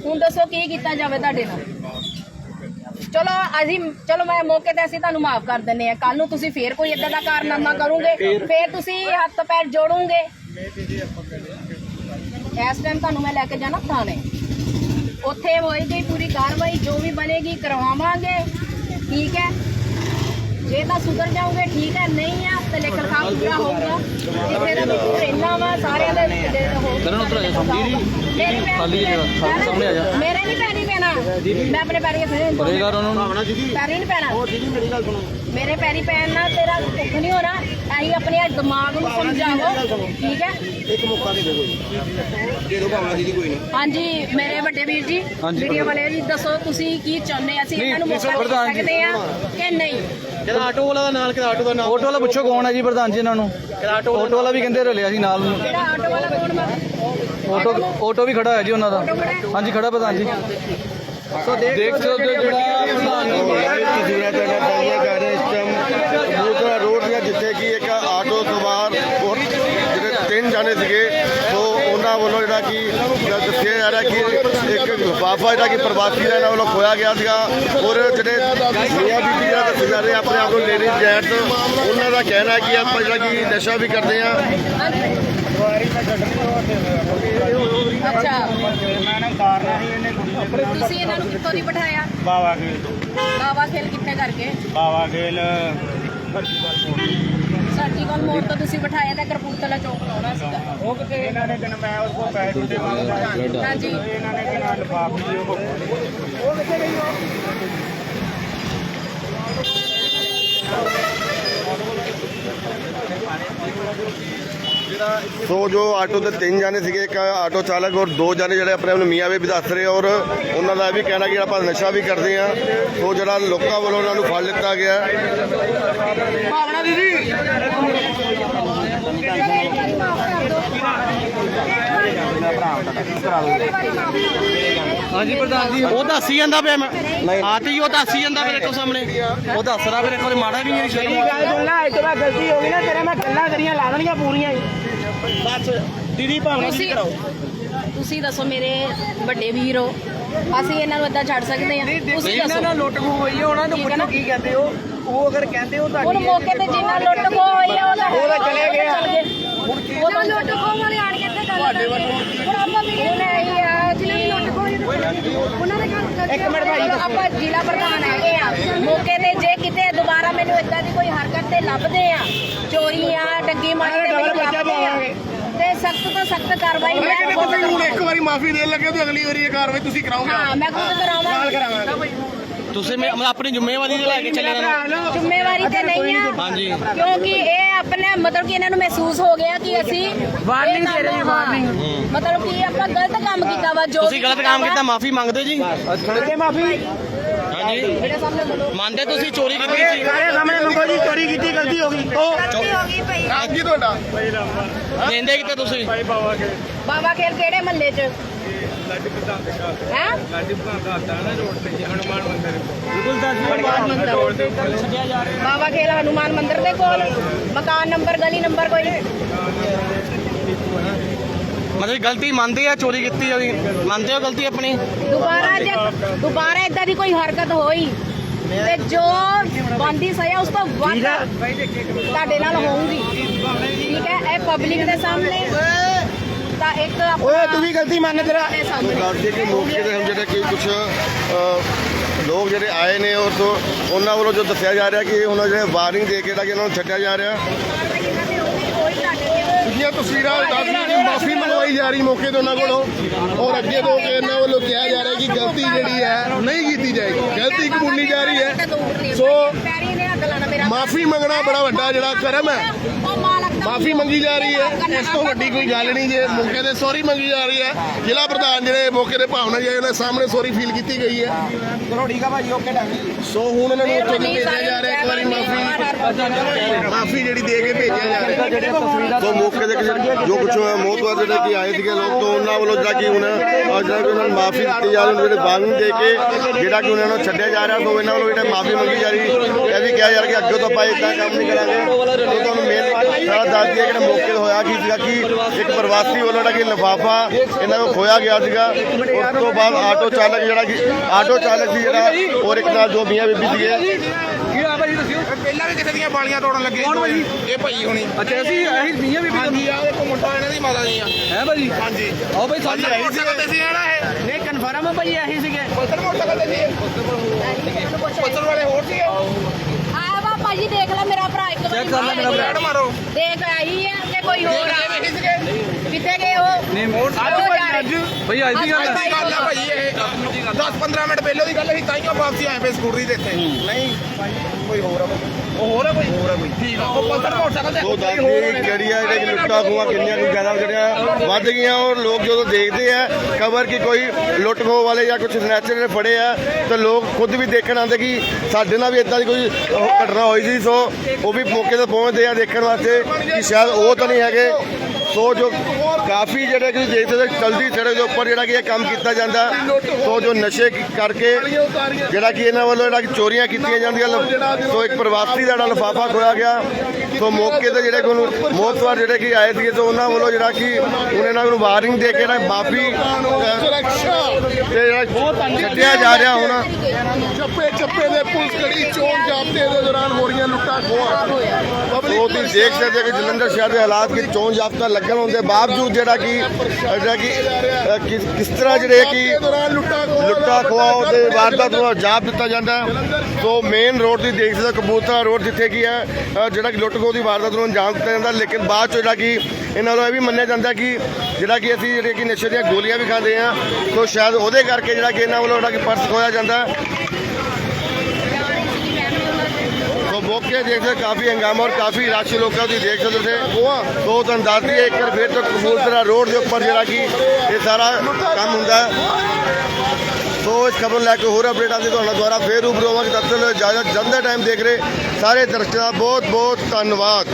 ਹੁਣ ਦੱਸੋ ਕੀ ਕੀਤਾ ਜਾਵੇ ਤੁਹਾਡੇ ਨਾਲ? ਚਲੋ, ਅਸੀਂ, ਚਲੋ ਮੈਂ ਮੌਕੇ ਤੇ ਅਸੀਂ ਤੁਹਾਨੂੰ ਮਾਫ ਕਰ ਦਿੰਨੇ ਆ ਕੱਲ ਨੂੰ ਤੁਸੀਂ ਫੇਰ ਕੋਈ ਇਦਾਂ ਦਾ ਕਾਰਨਾਮਾ ਕਰੋਗੇ? ਫੇਰ ਤੁਸੀਂ ਹੱਥ ਪੈਰ ਜੋੜੋਗੇ? ਇਸ ਟਾਈਮ ਤੁਹਾਨੂੰ ਮੈਂ ਲੈ ਕੇ ਜਾਣਾ ਥਾਣੇ। ਉੱਥੇ ਹੋਏਗੀ ਪੂਰੀ ਕਾਰਵਾਈ, ਜੋ ਵੀ ਬਣੇਗੀ ਕਰਵਾ ਤਾਂ ਸੁਧਰ ਜਾਓਗੇ ਠੀਕ ਹੈ ਨਹੀਂ ਆ ਤੇ ਲੇਖਣ ਖਾਮ ਪੂਰਾ ਹੋਊਗਾ। ਇੱਥੇ ਦਾ ਵੀ ਰਹਿਣਾ ਵਾ ਸਾਰਿਆਂ ਦੇ ਦੇ ਹੋ ਕਰਨ ਉੱਤਰ ਆ ਜਾ, ਸਮਝੀ ਨੀ? ਮੇਰੇ ਪੈਰ ਖਾਲੀ ਸਾਹਮਣੇ ਆ ਜਾ। ਮੇਰੇ ਨਹੀਂ ਪੈਣੀ। ਪੈਣਾ ਮੈਂ ਆਪਣੇ ਪੈਰੀ ਫੇਰ ਪਰੇਗਾ ਉਹਨਾਂ। ਨੂੰ ਪੈਰੀ ਨਹੀਂ ਪੈਣਾ। ਮੇਰੇ ਪੈਰੀ ਪੈਣ ਨਾਲ ਤੇਰਾ ਕੁੱਖ ਨਹੀਂ ਹੋਣਾ। ਅਸੀਂ ਆਪਣੇ ਦਿਮਾਗ ਨੂੰ ਸਮਝਾਵੋ ਠੀਕ ਹੈ? ਇੱਕ ਮੌਕਾ ਦੇ ਦਿਓ ਦੇ ਦਿਓ ਭਾਵਨਾ ਦੀਦੀ ਕੋਈ ਨਹੀਂ। ਹਾਂਜੀ ਮੇਰੇ ਵੱਡੇ ਵੀਰ ਜੀ ਵੀਡੀਓ ਵਾਲੇ ਜੀ ਦੱਸੋ ਤੁਸੀਂ ਕੀ ਚਾਹੁੰਦੇ ਆ? ਅਸੀਂ ਨਹੀਂ, ਇਹਨਾਂ ਨੂੰ ਨਹੀਂ, ਮੌਕਾ ਦੇ। ਸਕਦੇ ਆ ਕਿ ਨਹੀਂ? ਜਿਹੜਾ ਆਟੋ ਵਾਲਾ ਦਾ ਨਾਲ ਕਿਹਦਾ ਆਟੋ ਦਾ ਨਾਮ? ਆਟੋ ਵਾਲਾ ਪੁੱਛੋ ਕੌਣ ਹੈ ਜੀ ਪ੍ਰਧਾਨ ਜੀ ਇਹਨਾਂ ਨੂੰ? ਆਟੋ ਵਾਲਾ ਵੀ ਕਹਿੰਦੇ ਰਲਿਆ ਸੀ ਨਾਲ। ਨੂੰ ਆਟੋ ਵਾਲਾ ਕੌਣ ਵਾ? ਆਟੋ ਆਟੋ ਵੀ ਖੜਾ ਹੈ ਜੀ ਉਹਨਾਂ ਦਾ। ਹਾਂਜੀ ਖੜਾ ਪ੍ਰਧਾਨ ਜੀ। ਸੋ ਦੇਖ ਸਕਦੇ ਹੋ ਜਿਹੜਾ ਪ੍ਰਧਾਨ ਜੀ ਤਸਵੀਰਾਂ ਤੁਹਾਡਾ ਸਾਂਝੀਆਂ ਕਰ ਰਹੇ ਇਸ ਟਾਈਮ ਕਬੂਤਰਾ ਰੋਡ ਦੀਆਂ ਜਿੱਥੇ ਕਿ ਇੱਕ ਆਟੋ ਸਵਾਰ ਔਰ ਜਿਹੜੇ ਤਿੰਨ ਜਾਣੇ ਸੀਗੇ ਸੋ ਉਹਨਾਂ ਵੱਲੋਂ ਜਿਹੜਾ ਕਿ ਦੱਸਿਆ ਜਾ ਰਿਹਾ ਕਿ ਇੱਕ ਲਿਫਾਫਾ ਜਿਹੜਾ ਕਿ ਪ੍ਰਵਾਸੀ ਦਾ ਇਹਨਾਂ ਵੱਲੋਂ ਖੋਇਆ ਗਿਆ ਸੀਗਾ। ਔਰ ਜਿਹੜੇ ਮੀਆਂ ਬੀਬੀ ਜਿਹੜਾ ਦੱਸੇ ਜਾ ਰਹੇ ਆਪਣੇ ਆਪ ਨੂੰ ਲੇਡੀ ਜੈਂਟ। ਉਹਨਾਂ ਦਾ ਕਹਿਣਾ ਹੈ ਕਿ ਆਪਾਂ ਜਿਹੜਾ ਕਿ ਨਸ਼ਾ ਵੀ ਕਰਦੇ ਆ। ਅੱਛਾ। ਮੈਂ ਨਾ ਉਤਾਰਨਾ ਸੀ ਇਹਨੇ ਕੁੜੀ ਨੇ ਤੁਸੀਂ ਇਹਨਾਂ ਨੂੰ ਕਿੱਥੋਂ ਦੀ ਬਿਠਾਇਆ? ਬਾਵਾ ਖੇਲ ਤੋਂ। ਬਾਵਾ ਖੇਲ ਕਿੱਥੇ ਕਰਕੇ? ਬਾਵਾ ਖੇਲ ਸਰਜੀਕਲ ਮੋੜ ਤੋਂ ਤੁਸੀਂ ਬਿਠਾਇਆ ਤਾਂ ਕਰਪੂਰਥਲਾ ਚੌਕ ਲਾਉਣਾ ਸੀਗਾ। ਉਹ ਕਿਤੇ ਇਹਨਾਂ ਨੇ ਦਿਨ ਮੈਂ ਉਸ ਕੋਲ ਪੈਸੇ ਦਿੱਤੇ ਮੰਗਦਾ ਹਾਂਜੀ। ਇਹਨਾਂ ਨੇ ਕਿਹਾ ਲਿਫਾਫੇ ਉਹ ਸੋ ਜੋ ਆਟੋ ਦੇ ਤਿੰਨ ਜਾਣੇ ਸੀਗੇ ਇੱਕ ਆਟੋ ਚਾਲਕ ਔਰ ਦੋ ਜਾਣੇ ਜਿਹੜੇ ਆਪਣੇ ਆਪ ਨੂੰ ਮੀਆਂ ਵੀ ਦੱਸ ਰਹੇ ਔਰ ਉਹਨਾਂ ਦਾ ਇਹ ਵੀ ਕਹਿਣਾ ਕਿ ਆਪਾਂ ਨਸ਼ਾ ਵੀ ਕਰਦੇ ਆ। ਸੋ ਜਿਹੜਾ ਲੋਕਾਂ ਵੱਲੋਂ ਉਹਨਾਂ ਨੂੰ ਫੜ ਲਿੱਤਾ ਗਿਆ। ਭਾਵਨਾ ਦੀਦੀ। ਹਾਂਜੀ ਪ੍ਰਧਾਨ ਜੀ। ਉਹ ਦੱਸੀ ਜਾਂਦਾ ਪਿਆ ਮੈਂ। ਆਤੀ ਉਹ ਦੱਸੀ ਜਾਂਦਾ ਮੇਰੇ ਕੋਲ ਸਾਹਮਣੇ। ਉਹ ਦੱਸਦਾ ਮੇਰੇ ਕੋਲ ਮਾੜਾ ਵੀ ਨਹੀਂ ਮੇਰੀ ਗੱਲ ਸੁਣ ਲੈ ਤੋਂ ਗਲਤੀ ਹੋ ਗਈ ਨਾ ਤੇਰੇ ਮੈਂ ਗੱਲਾਂ ਕਰੀਆਂ ਲਾ ਦੇਣੀਆਂ ਪੂਰੀਆਂ ਹੀ। ਬਸ ਦੀਦੀ ਭਾਵਨਾ ਤੁਸੀਂ ਤੁਸੀਂ ਦੱਸੋ ਮੇਰੇ ਵੱਡੇ ਵੀਰ ਹੋ। ਅਸੀਂ ਇਹਨਾਂ ਨੂੰ ਏਦਾਂ ਛੱਡ ਸਕਦੇ ਹਾਂ। ਤੁਸੀਂ ਇਹਨਾਂ ਦੱਸੋ। ਨਾਲ ਲੁੱਟ ਖੋਹ ਹੋਈ ਹੈ ਉਹਨਾਂ ਨੂੰ ਠੀਕ ਹੈ ਨਾ? ਪੁੱਛੋ ਕੀ ਕਹਿੰਦੇ ਹੋ। ਉਹ ਅਗਰ ਕਹਿੰਦੇ ਹੋ ਹੁਣ ਤੁਹਾਡੀ ਮੌਕੇ ਤੇ ਜਿੰਨਾ ਲੁੱਟ ਖੋ ਹੋਈ ਆ ਉਹਦਾ ਉਹ ਤਾਂ ਚਲੇ ਗਏ। ਆ। ਉਹ ਤਾਂ ਲੁੱਟ ਖੋ ਵਾਲੇ ਆਣ ਕੇ ਇੱਥੇ ਗੱਲ ਕਰਦੇ ਹੁਣ ਆਪਾਂ ਵੀਡੀਓ ਆਈ ਆ ਜਿਨ੍ਹਾਂ ਨੇ ਲੁੱਟ ਖੋ ਉਹਨਾਂ ਦੇ ਘਰ ਇੱਕ ਮਿੰਟ ਭਾਈ। ਆਪਾਂ ਜ਼ਿਲ੍ਹਾ ਪ੍ਰਧਾਨ ਹੈਗੇ ਆ। ਮੌਕੇ ਤੇ ਜੇ ਕਿਤੇ ਦੁਬਾਰਾ ਮੈਨੂੰ ਇਦਾਂ ਦੀ ਕੋਈ ਹਰਕਤ ਤੇ ਲੱਭਦੇ ਆ ਚੋਰੀਆਂ ਡੱਗੀ ਮਾਰੀ ਤੇ ਮੈਨੂੰ ਲੱਭਦੇ ਆ ਤੇ ਸਖਤ ਤੋਂ ਸਖਤ ਕਾਰਵਾਈ ਮੈਂ। ਇੱਕ ਵਾਰੀ ਮਾਫੀ ਦੇਣ ਲੱਗੇ ਤੇ ਅਗਲੀ ਵਾਰੀ ਇਹ ਕਾਰਵਾਈ ਤੁਸੀਂ ਕਰਾਓਗੇ। ਹਾਂ ਮੈਂ ਖੁਦ ਕਰਾਵਾਂਗੀ। ਤੁਸੀਂ ਮੈਂ ਆਪਣੀ ਜ਼ਿੰਮੇਵਾਰੀ ਤੇ ਲੈ ਕੇ ਚੱਲੇ ਜਾਣਾ ਜ਼ਿੰਮੇਵਾਰੀ ਤੇ ਨਹੀਂ ਆ ਹਾਂਜੀ। ਕਿਉਂਕਿ ਇਹ ਆਪਣੇ ਮਤਲਬ ਕਿ ਇਹਨਾਂ ਨੂੰ ਮਹਿਸੂਸ ਹੋ ਗਿਆ ਕਿ ਅਸੀਂ ਇਹ ਦੇ ਰਹੇ ਨੇ, ਹਾਂ, warning। ਮਤਲਬ ਕਿ ਆਪਾਂ ਗਲਤ ਕੰਮ ਕੀਤਾ ਵਾ ਜੋ ਤੁਸੀਂ ਗਲਤ ਕੰਮ ਕੀਤਾ ਮਾਫੀ ਮੰਗਦੇ ਜੀ। ਤੇ ਮਾਫੀ। ਹਾਂਜੀ। ਮੇਰੇ ਸਾਹਮਣੇ ਬੋਲੋ ਮੰਨਦੇ ਤੁਸੀਂ ਚੋਰੀ ਕੀਤੀ ਸੀ ਸਾਰੇ ਸਾਹਮਣੇ ਮੰਗੋ ਜੀ ਚੋਰੀ ਕੀਤੀ ਗਲਤੀ ਹੋ ਗਈ। ਉਹ ਗਲਤੀ ਹੋ ਗਈ ਭਈ। ਕੀ ਤੁਹਾਡਾ? ਲੈਂਦੇ ਕਿਤੇ ਤੁਸੀਂ? ਬਾਬਾ ਖੇਰ ਕਿਹੜੇ ਮਹੱਲੇ 'ਚ? ਹੈ? ਹਨੂਮਾਨ ਮੰਦਿਰ। ਬਾਬਾ ਖੇਲ ਹਨੂਮਾਨ ਮੰਦਿਰ ਦੇ ਕੋਲ। ਮਕਾਨ ਨੰਬਰ ਗਲੀ ਨੰਬਰ ਕੋਈ? ਮਤਲਬ ਗਲਤੀ ਮੰਨਦੇ ਆ ਚੋਰੀ ਕੀਤੀ ਆ ਜੀ ਮੰਨਦੇ ਹੋ ਗਲਤੀ ਆਪਣੀ? ਦੁਬਾਰਾ ਜੇ ਦੁਬਾਰਾ ਇਦਾਂ ਦੀ ਕੋਈ ਹਰਕਤ ਹੋਈ ਤੇ ਜੋ ਬੰਦੀ ਸਜ਼ਾ ਉਸ ਤੋਂ ਵੱਧ ਤੁਹਾਡੇ ਨਾਲ ਹੋਊਗੀ। ਠੀਕ ਹੈ ਇਹ ਪਬਲਿਕ ਦੇ ਸਾਹਮਣੇ। ਤਾਂ ਇੱਕ ਓਏ ਤੂੰ ਵੀ ਗਲਤੀ ਮੰਨ ਤੇਰਾ। ਦੱਸਦੇ ਕਿ ਮੌਕੇ ਤੇ ਹੁਣ ਜਿਹੜੇ ਕਿ ਕੁਝ ਲੋਕ ਜਿਹੜੇ ਆਏ ਨੇ ਔਰ ਤੋਂ ਉਹਨਾਂ ਵੱਲੋਂ ਜੋ ਦੱਸਿਆ ਜਾ ਰਿਹਾ ਕਿ ਉਹਨਾਂ ਜਿਹੜੇ ਵਾਰਨਿੰਗ ਦੇ ਕੇ ਜਿਹੜਾ ਕਿ ਇਹਨਾਂ ਨੂੰ ਛੱਡਿਆ ਜਾ ਰਿਹਾ। ਤੇ ਪਿਛਲੀਆਂ ਤਸਵੀਰਾਂ ਦੱਸਦੀਆਂ ਕਿ ਮਾਫੀ ਮੰਗਵਾਈ ਜਾ ਰਹੀ ਮੌਕੇ ਤੇ ਉਹਨਾਂ ਕੋਲੋਂ ਔਰ ਅੱਗੇ ਤੋਂ ਕਿ ਇਹਨਾਂ ਵੱਲੋਂ ਕਿਹਾ ਜਾ ਰਿਹਾ ਕਿ ਗਲਤੀ ਜਿਹੜੀ ਹੈ ਨਹੀਂ ਕੀਤੀ ਜਾਏਗੀ। ਗਲਤੀ ਕਬੂਲੀ ਜਾ ਰਹੀ ਹੈ। ਸੋ ਪੈਰੀ ਨੇ ਹੱਥ ਲਾਣਾ ਮੇਰਾ ਮਾਫੀ ਮੰਗਣਾ ਬੜਾ ਵੱਡਾ ਜਿਹੜਾ ਕਰਮ ਹੈ। ਦਾ ਮਾਫੀ ਮੰਗੀ ਜਾ ਰਹੀ ਹੈ। ਇਸ ਤੋਂ ਵੱਡੀ ਕੋਈ ਗੱਲ ਨਹੀਂ ਜੇ ਮੌਕੇ ਤੇ ਸੌਰੀ ਮੰਗੀ ਜਾ ਰਹੀ ਹੈ। ਜ਼ਿਲ੍ਹਾ ਪ੍ਰਧਾਨ ਜਿਹੜੇ ਮੌਕੇ ਤੇ ਭਾਵਨਾ ਜੀ ਉਹਨਾਂ ਸਾਹਮਣੇ ਸੌਰੀ ਫੀਲ ਕੀਤੀ ਗਈ ਹੈ। ਚਲੋ ਠੀਕ ਆ ਭਾਜੀ ਓਕੇ ਡਾਂਗੀ ਸੋ ਹੁਣ ਉਹਨਾਂ ਨੂੰ ਉੱਥੋਂ ਦੀ ਭੇਜਿਆ ਜਾ ਰਿਹਾ ਇੱਕ ਵਾਰੀ ਮਾਫੀ ਮਾਫੀ ਜਿਹੜੀ ਦੇ ਕੇ ਭੇਜਿਆ ਜਾ ਰਿਹਾ। ਤੋਂ ਮੌਕੇ ਤੇ ਕਿਸੇ- ਜੋ ਕੁਝ ਮੌਤਵਾਰ ਜਿਹੜੇ ਕਿ ਆਏ ਸੀਗੇ ਲੋਕ ਤੋਂ ਉਹਨਾਂ ਵੱਲੋਂ ਜਿਹੜਾ ਕਿ ਹੁਣ ਜਿਹੜਾ ਕਿ ਉਹਨਾਂ ਨੂੰ ਮਾਫੀ ਦਿੱਤੀ ਜਾ ਰਹੀ ਉਹਨਾਂ ਜਿਹੜੇ ਵਾਰਨਿੰਗ ਦੇ ਕੇ ਜਿਹੜਾ ਕਿ ਉਹਨਾਂ ਨੂੰ ਛੱਡਿਆ ਜਾ ਰਿਹਾ ਸੋ ਇਹਨਾਂ ਵੱਲੋਂ ਜਿਹੜਾ ਮਾਫੀ ਮੰਗੀ ਜਾ ਰਹੀ ਇਹ ਵੀ ਕਿਹਾ ਜਾ ਰਿਹਾ ਕਿ ਅੱਗੇ ਤੋਂ ਆਪਾਂ ਇਦਾਂ ਕੰਮ ਨਹੀਂ ਕਰਾਂਗੇ। ਤੁਹਾਨੂੰ ਮੇਨ ਸਾਰਾ ਦੱਸ ਦਈਏ ਕਿ ਮੌਕੇ ਤੇ ਹੋਇਆ ਕੀ ਸੀਗਾ ਕਿ ਇੱਕ ਪ੍ਰਵਾਸੀ ਵੱਲੋਂ ਜਿਹੜਾ ਕਿ ਲਿਫਾਫਾ ਇਹਨਾਂ ਕੋਲ ਖੋਇਆ ਗਿਆ ਸੀਗਾ। ਉਸ ਤੋਂ ਬਾਅਦ ਆਟੋ ਚਾਲਕ ਜਿਹੜਾ ਕਿ ਆਟੋ ਚਾਲਕ ਸੀ ਜਿਹੜਾ ਔਰ ਇੱਕ ਨਾਲ ਦੋ ਮੀਆਂ ਬੀਬੀ ਸੀਗੇ। ਪਹਿਲਾਂ ਵੀ ਕਿਸੇ ਦੀਆਂ ਬਾਲੀਆਂ ਤੋੜਨ ਲੱਗੇ ਕੌਣ ਭਾਈ ਇਹ ਭਾਈ ਹੋਣੀ। ਅੱਛਾ ਅਸੀਂ ਅਸੀਂ ਮੀਆਂ ਬੀਬੀ ਹਾਂਜੀ ਆ ਦੇਖੋ ਮੁੰਡਾ ਇਹਨਾਂ ਦੀ ਮਾਤਾ ਜੀ ਆ। ਹੈ ਭਾਜੀ? ਹਾਂਜੀ। ਆਓ ਭਾਈ ਸਾਡੀ ਮੋਟਰਸਾਈਕਲ ਤੇ ਸੀ ਨਾ ਇਹ? ਨਹੀਂ ਕਨਫਰਮ ਹੈ ਭਾਜੀ ਇਹੀ ਸੀਗੇ। ਸੀ ਵਾਲੇ ਹੋਰ ਭਾਜੀ ਦੇਖ ਲੈ ਮੇਰਾ ਭਰਾ ਇੱਕ ਵਾਰੀ ਕਰ ਲੈ ਮੇਰਾ ਭਰਾ। ਲੈਟ ਮਾਰੋ ਦੇਖ ਆਈ ਹੈ ਕਿ ਕੋਈ ਹੋਰ ਆ ਕਿੱਥੇ ਗਏ ਉਹ? ਨਹੀਂ ਉਹ ਜਾ ਰਹੇ। ਭਾਈ। ਅੱਜ ਦੀ ਗੱਲ ਅੱਜ ਦੀ ਗੱਲ ਆ ਭਾਈ ਇਹ। 10 15 ਮਿੰਟ ਪਹਿਲਾਂ ਦੀ ਗੱਲ ਸੀ ਤਾਈਓ ਵਾਪਸੀ ਆਏ ਪਏ ਸਕੂਟਰੀ ਦੇ ਇੱਥੇ। ਨਹੀਂ ਕੋਈ ਹੋਰ ਆ ਉਹ ਹੋਰ ਆ ਭਾਈ ਹੋਰ ਆ ਭਾਈ ਠੀਕ ਆ ਉਹ ਪਲਸਰ ਮੋਟਰਸਾਈਕਲ ਤੇ ਉਹ ਦੱਸਦੀ ਜਿਹੜੀ ਆ ਜਿਹੜੇ ਲੁੱਟਾਂ ਖੋਹਾਂ ਕਿੰਨੀਆਂ ਕੁ ਜ਼ਿਆਦਾ ਜਿਹੜੀਆਂ ਵੱਧ ਗਈਆਂ ਔਰ ਲੋਕ ਜਦੋਂ ਦੇਖਦੇ ਆ ਖਬਰ ਕਿ ਕੋਈ ਲੁੱਟ ਖੋਹ ਵਾਲੇ ਜਾਂ ਕੁਝ ਸਨੈਚਰ ਫੜੇ ਆ ਤਾਂ ਲੋਕ ਖੁਦ ਵੀ ਦੇਖਣ ਆਉਂਦੇ ਕਿ ਸਾਡੇ ਨਾਲ ਵੀ ਇਦਾਂ ਦੀ ਕੋਈ ਘਟਨਾ ਹੋਈ ਸੀ ਸੋ ਉਹ ਵੀ ਮੌਕੇ ਤੇ ਪਹੁੰਚਦੇ ਆ ਦੇਖਣ ਵਾਸਤੇ ਕਿ ਸ਼ਾਇਦ ਉਹ ਤਾਂ ਨਹੀਂ ਹੈਗੇ ਸੋ ਜੋ ਕਾਫੀ ਜਿਹੜੇ ਕਿ ਤੁਸੀਂ ਦੇਖਦੇ ਹੋ ਚਲਦੀ ਸੜਕ ਦੇ ਉੱਪਰ ਜਿਹੜਾ ਕਿ ਇਹ ਕੰਮ ਕੀਤਾ ਜਾਂਦਾ ਸੋ ਜੋ ਨਸ਼ੇ ਕਰਕੇ ਜਿਹੜਾ ਕਿ ਇਹਨਾਂ ਵੱਲੋਂ ਜਿਹੜਾ ਕਿ ਚੋਰੀਆਂ ਕੀਤੀਆਂ ਜਾਂਦੀਆਂ ਸੋ ਇੱਕ ਪ੍ਰਵਾਸੀ ਦਾ ਜਿਹੜਾ ਲਫਾਫਾ ਖੋਇਆ ਗਿਆ ਸੋ ਮੌਕੇ ਤੇ ਜਿਹੜੇ ਕੋਲ ਮੋਤਵਾਰ ਜਿਹੜੇ ਕਿ ਆਏ ਸੀਗੇ ਸੋ ਉਹਨਾਂ ਵੱਲੋਂ ਜਿਹੜਾ ਕਿ ਇਹਨਾਂ ਨੂੰ ਵਾਰਨਿੰਗ ਦੇ ਕੇ ਜਿਹੜਾ ਮਾਫੀ ਸੁਰੱਖਿਆ ਤੇ ਜਿਹੜਾ ਛੱਡਿਆ ਜਾ ਰਿਹਾ ਹੁਣ। ਚੱਪੇ ਚੱਪੇ ਦੇ ਪੁਲਿਸ ਕੜੀ ਚੋਣ ਜਾਬਤੇ ਦੇ ਦੌਰਾਨ ਹੋ ਰਹੀਆਂ ਲੁੱਟਾਂ ਖੋਹਾਂ ਉਹ ਤੁਸੀਂ ਦੇਖ ਸਕਦੇ ਹੋ ਕਿ ਜਲੰਧਰ ਸ਼ਹਿਰ ਦੇ ਹਾਲਾਤ ਕਿ ਚੋਣ ਜਾਬਤਾ ਲੱਗਣ ਹੋਣ ਦੇ ਬਾਵਜੂਦ ਜਿਹੜਾ ਕਿ ਜਿਹੜਾ ਕਿ ਅ, ਕਿਸ ਕਿਸ ਤਰ੍ਹਾਂ ਜਿਹੜੇ ਕਿ ਲੁੱਟਾ ਖੋਆ ਤੇ ਵਾਰਦਾਤ ਨੂੰ ਅੰਜਾਮ ਦਿੱਤਾ ਜਾਂਦਾ ਹੈ। ਸੋ ਮੇਨ ਰੋਡ ਦੀ ਦੇਖ ਸਕਦੇ ਹੋ ਕਬੂਤਰਾ ਰੋਡ ਜਿੱਥੇ ਕੀ ਹੈ ਅ, ਜਿਹੜਾ ਕਿ ਲੁੱਟ ਖੋਹ ਦੀ ਵਾਰਦਾਤ ਨੂੰ ਅੰਜਾਮ ਦਿੱਤਾ ਜਾਂਦਾ ਲੇਕਿਨ ਬਾਅਦ ਚ ਜਿਹੜਾ ਕਿ ਇਹਨਾਂ ਵੱਲੋਂ ਇਹ ਵੀ ਮੰਨਿਆ ਜਾਂਦਾ ਕਿ ਜਿਹੜਾ ਕਿ ਅਸੀਂ ਜਿਹੜੇ ਕਿ ਨਸ਼ੇ ਦੀਆਂ ਗੋਲੀਆਂ ਵੀ ਖਾਂਦੇ ਆ ਸੋ ਸ਼ਾਇਦ ਉਹਦੇ ਕਰਕੇ ਜਿਹੜਾ ਕਿ ਇਹਨਾਂ ਵੱਲੋਂ ਜਿਹੜਾ ਕਿ ਪਰਸ ਖੋਇਆ ਜਾਂਦਾ ਹੈ। ਸੋ ਮੌਕੇ ਦੇਖ ਸਕਦੇ ਕਾਫੀ ਹੰਗਾਮਾ ਔਰ ਕਾਫੀ ਰਸ਼ ਲੋਕਾਂ ਦੀ ਦੇਖ ਸਕਦੇ ਥੇ ਦੋ ਤੁਹਾਨੂੰ ਦੱਸ ਇੱਕ ਵਾਰ ਫਿਰ ਤੋਂ ਕਬੂਤਰਾ ਰੋਡ ਦੇ ਉੱਪਰ ਜਿਹੜਾ ਕਿ ਇਹ ਸਾਰਾ ਕੰਮ ਹੁੰਦਾ ਸੋ ਇਸ ਖਬਰ ਲੈ ਕੇ ਹੋਰ ਅਪਡੇਟ ਆਉਂਦੀ ਤੁਹਾਨੂੰ ਦੁਆਰਾ। ਫੇਰ ਰੂਬਰੂ ਹੋਵਾਂਗੇ। ਤਦ ਤੱਕ ਇਜਾਜ਼ਤ ਜਲਦ ਟਾਈਮ ਦੇਖ ਰਹੇ ਸਾਰੇ ਦਰਸ਼ਕਾਂ ਦਾ ਬਹੁਤ ਬਹੁਤ ਧੰਨਵਾਦ।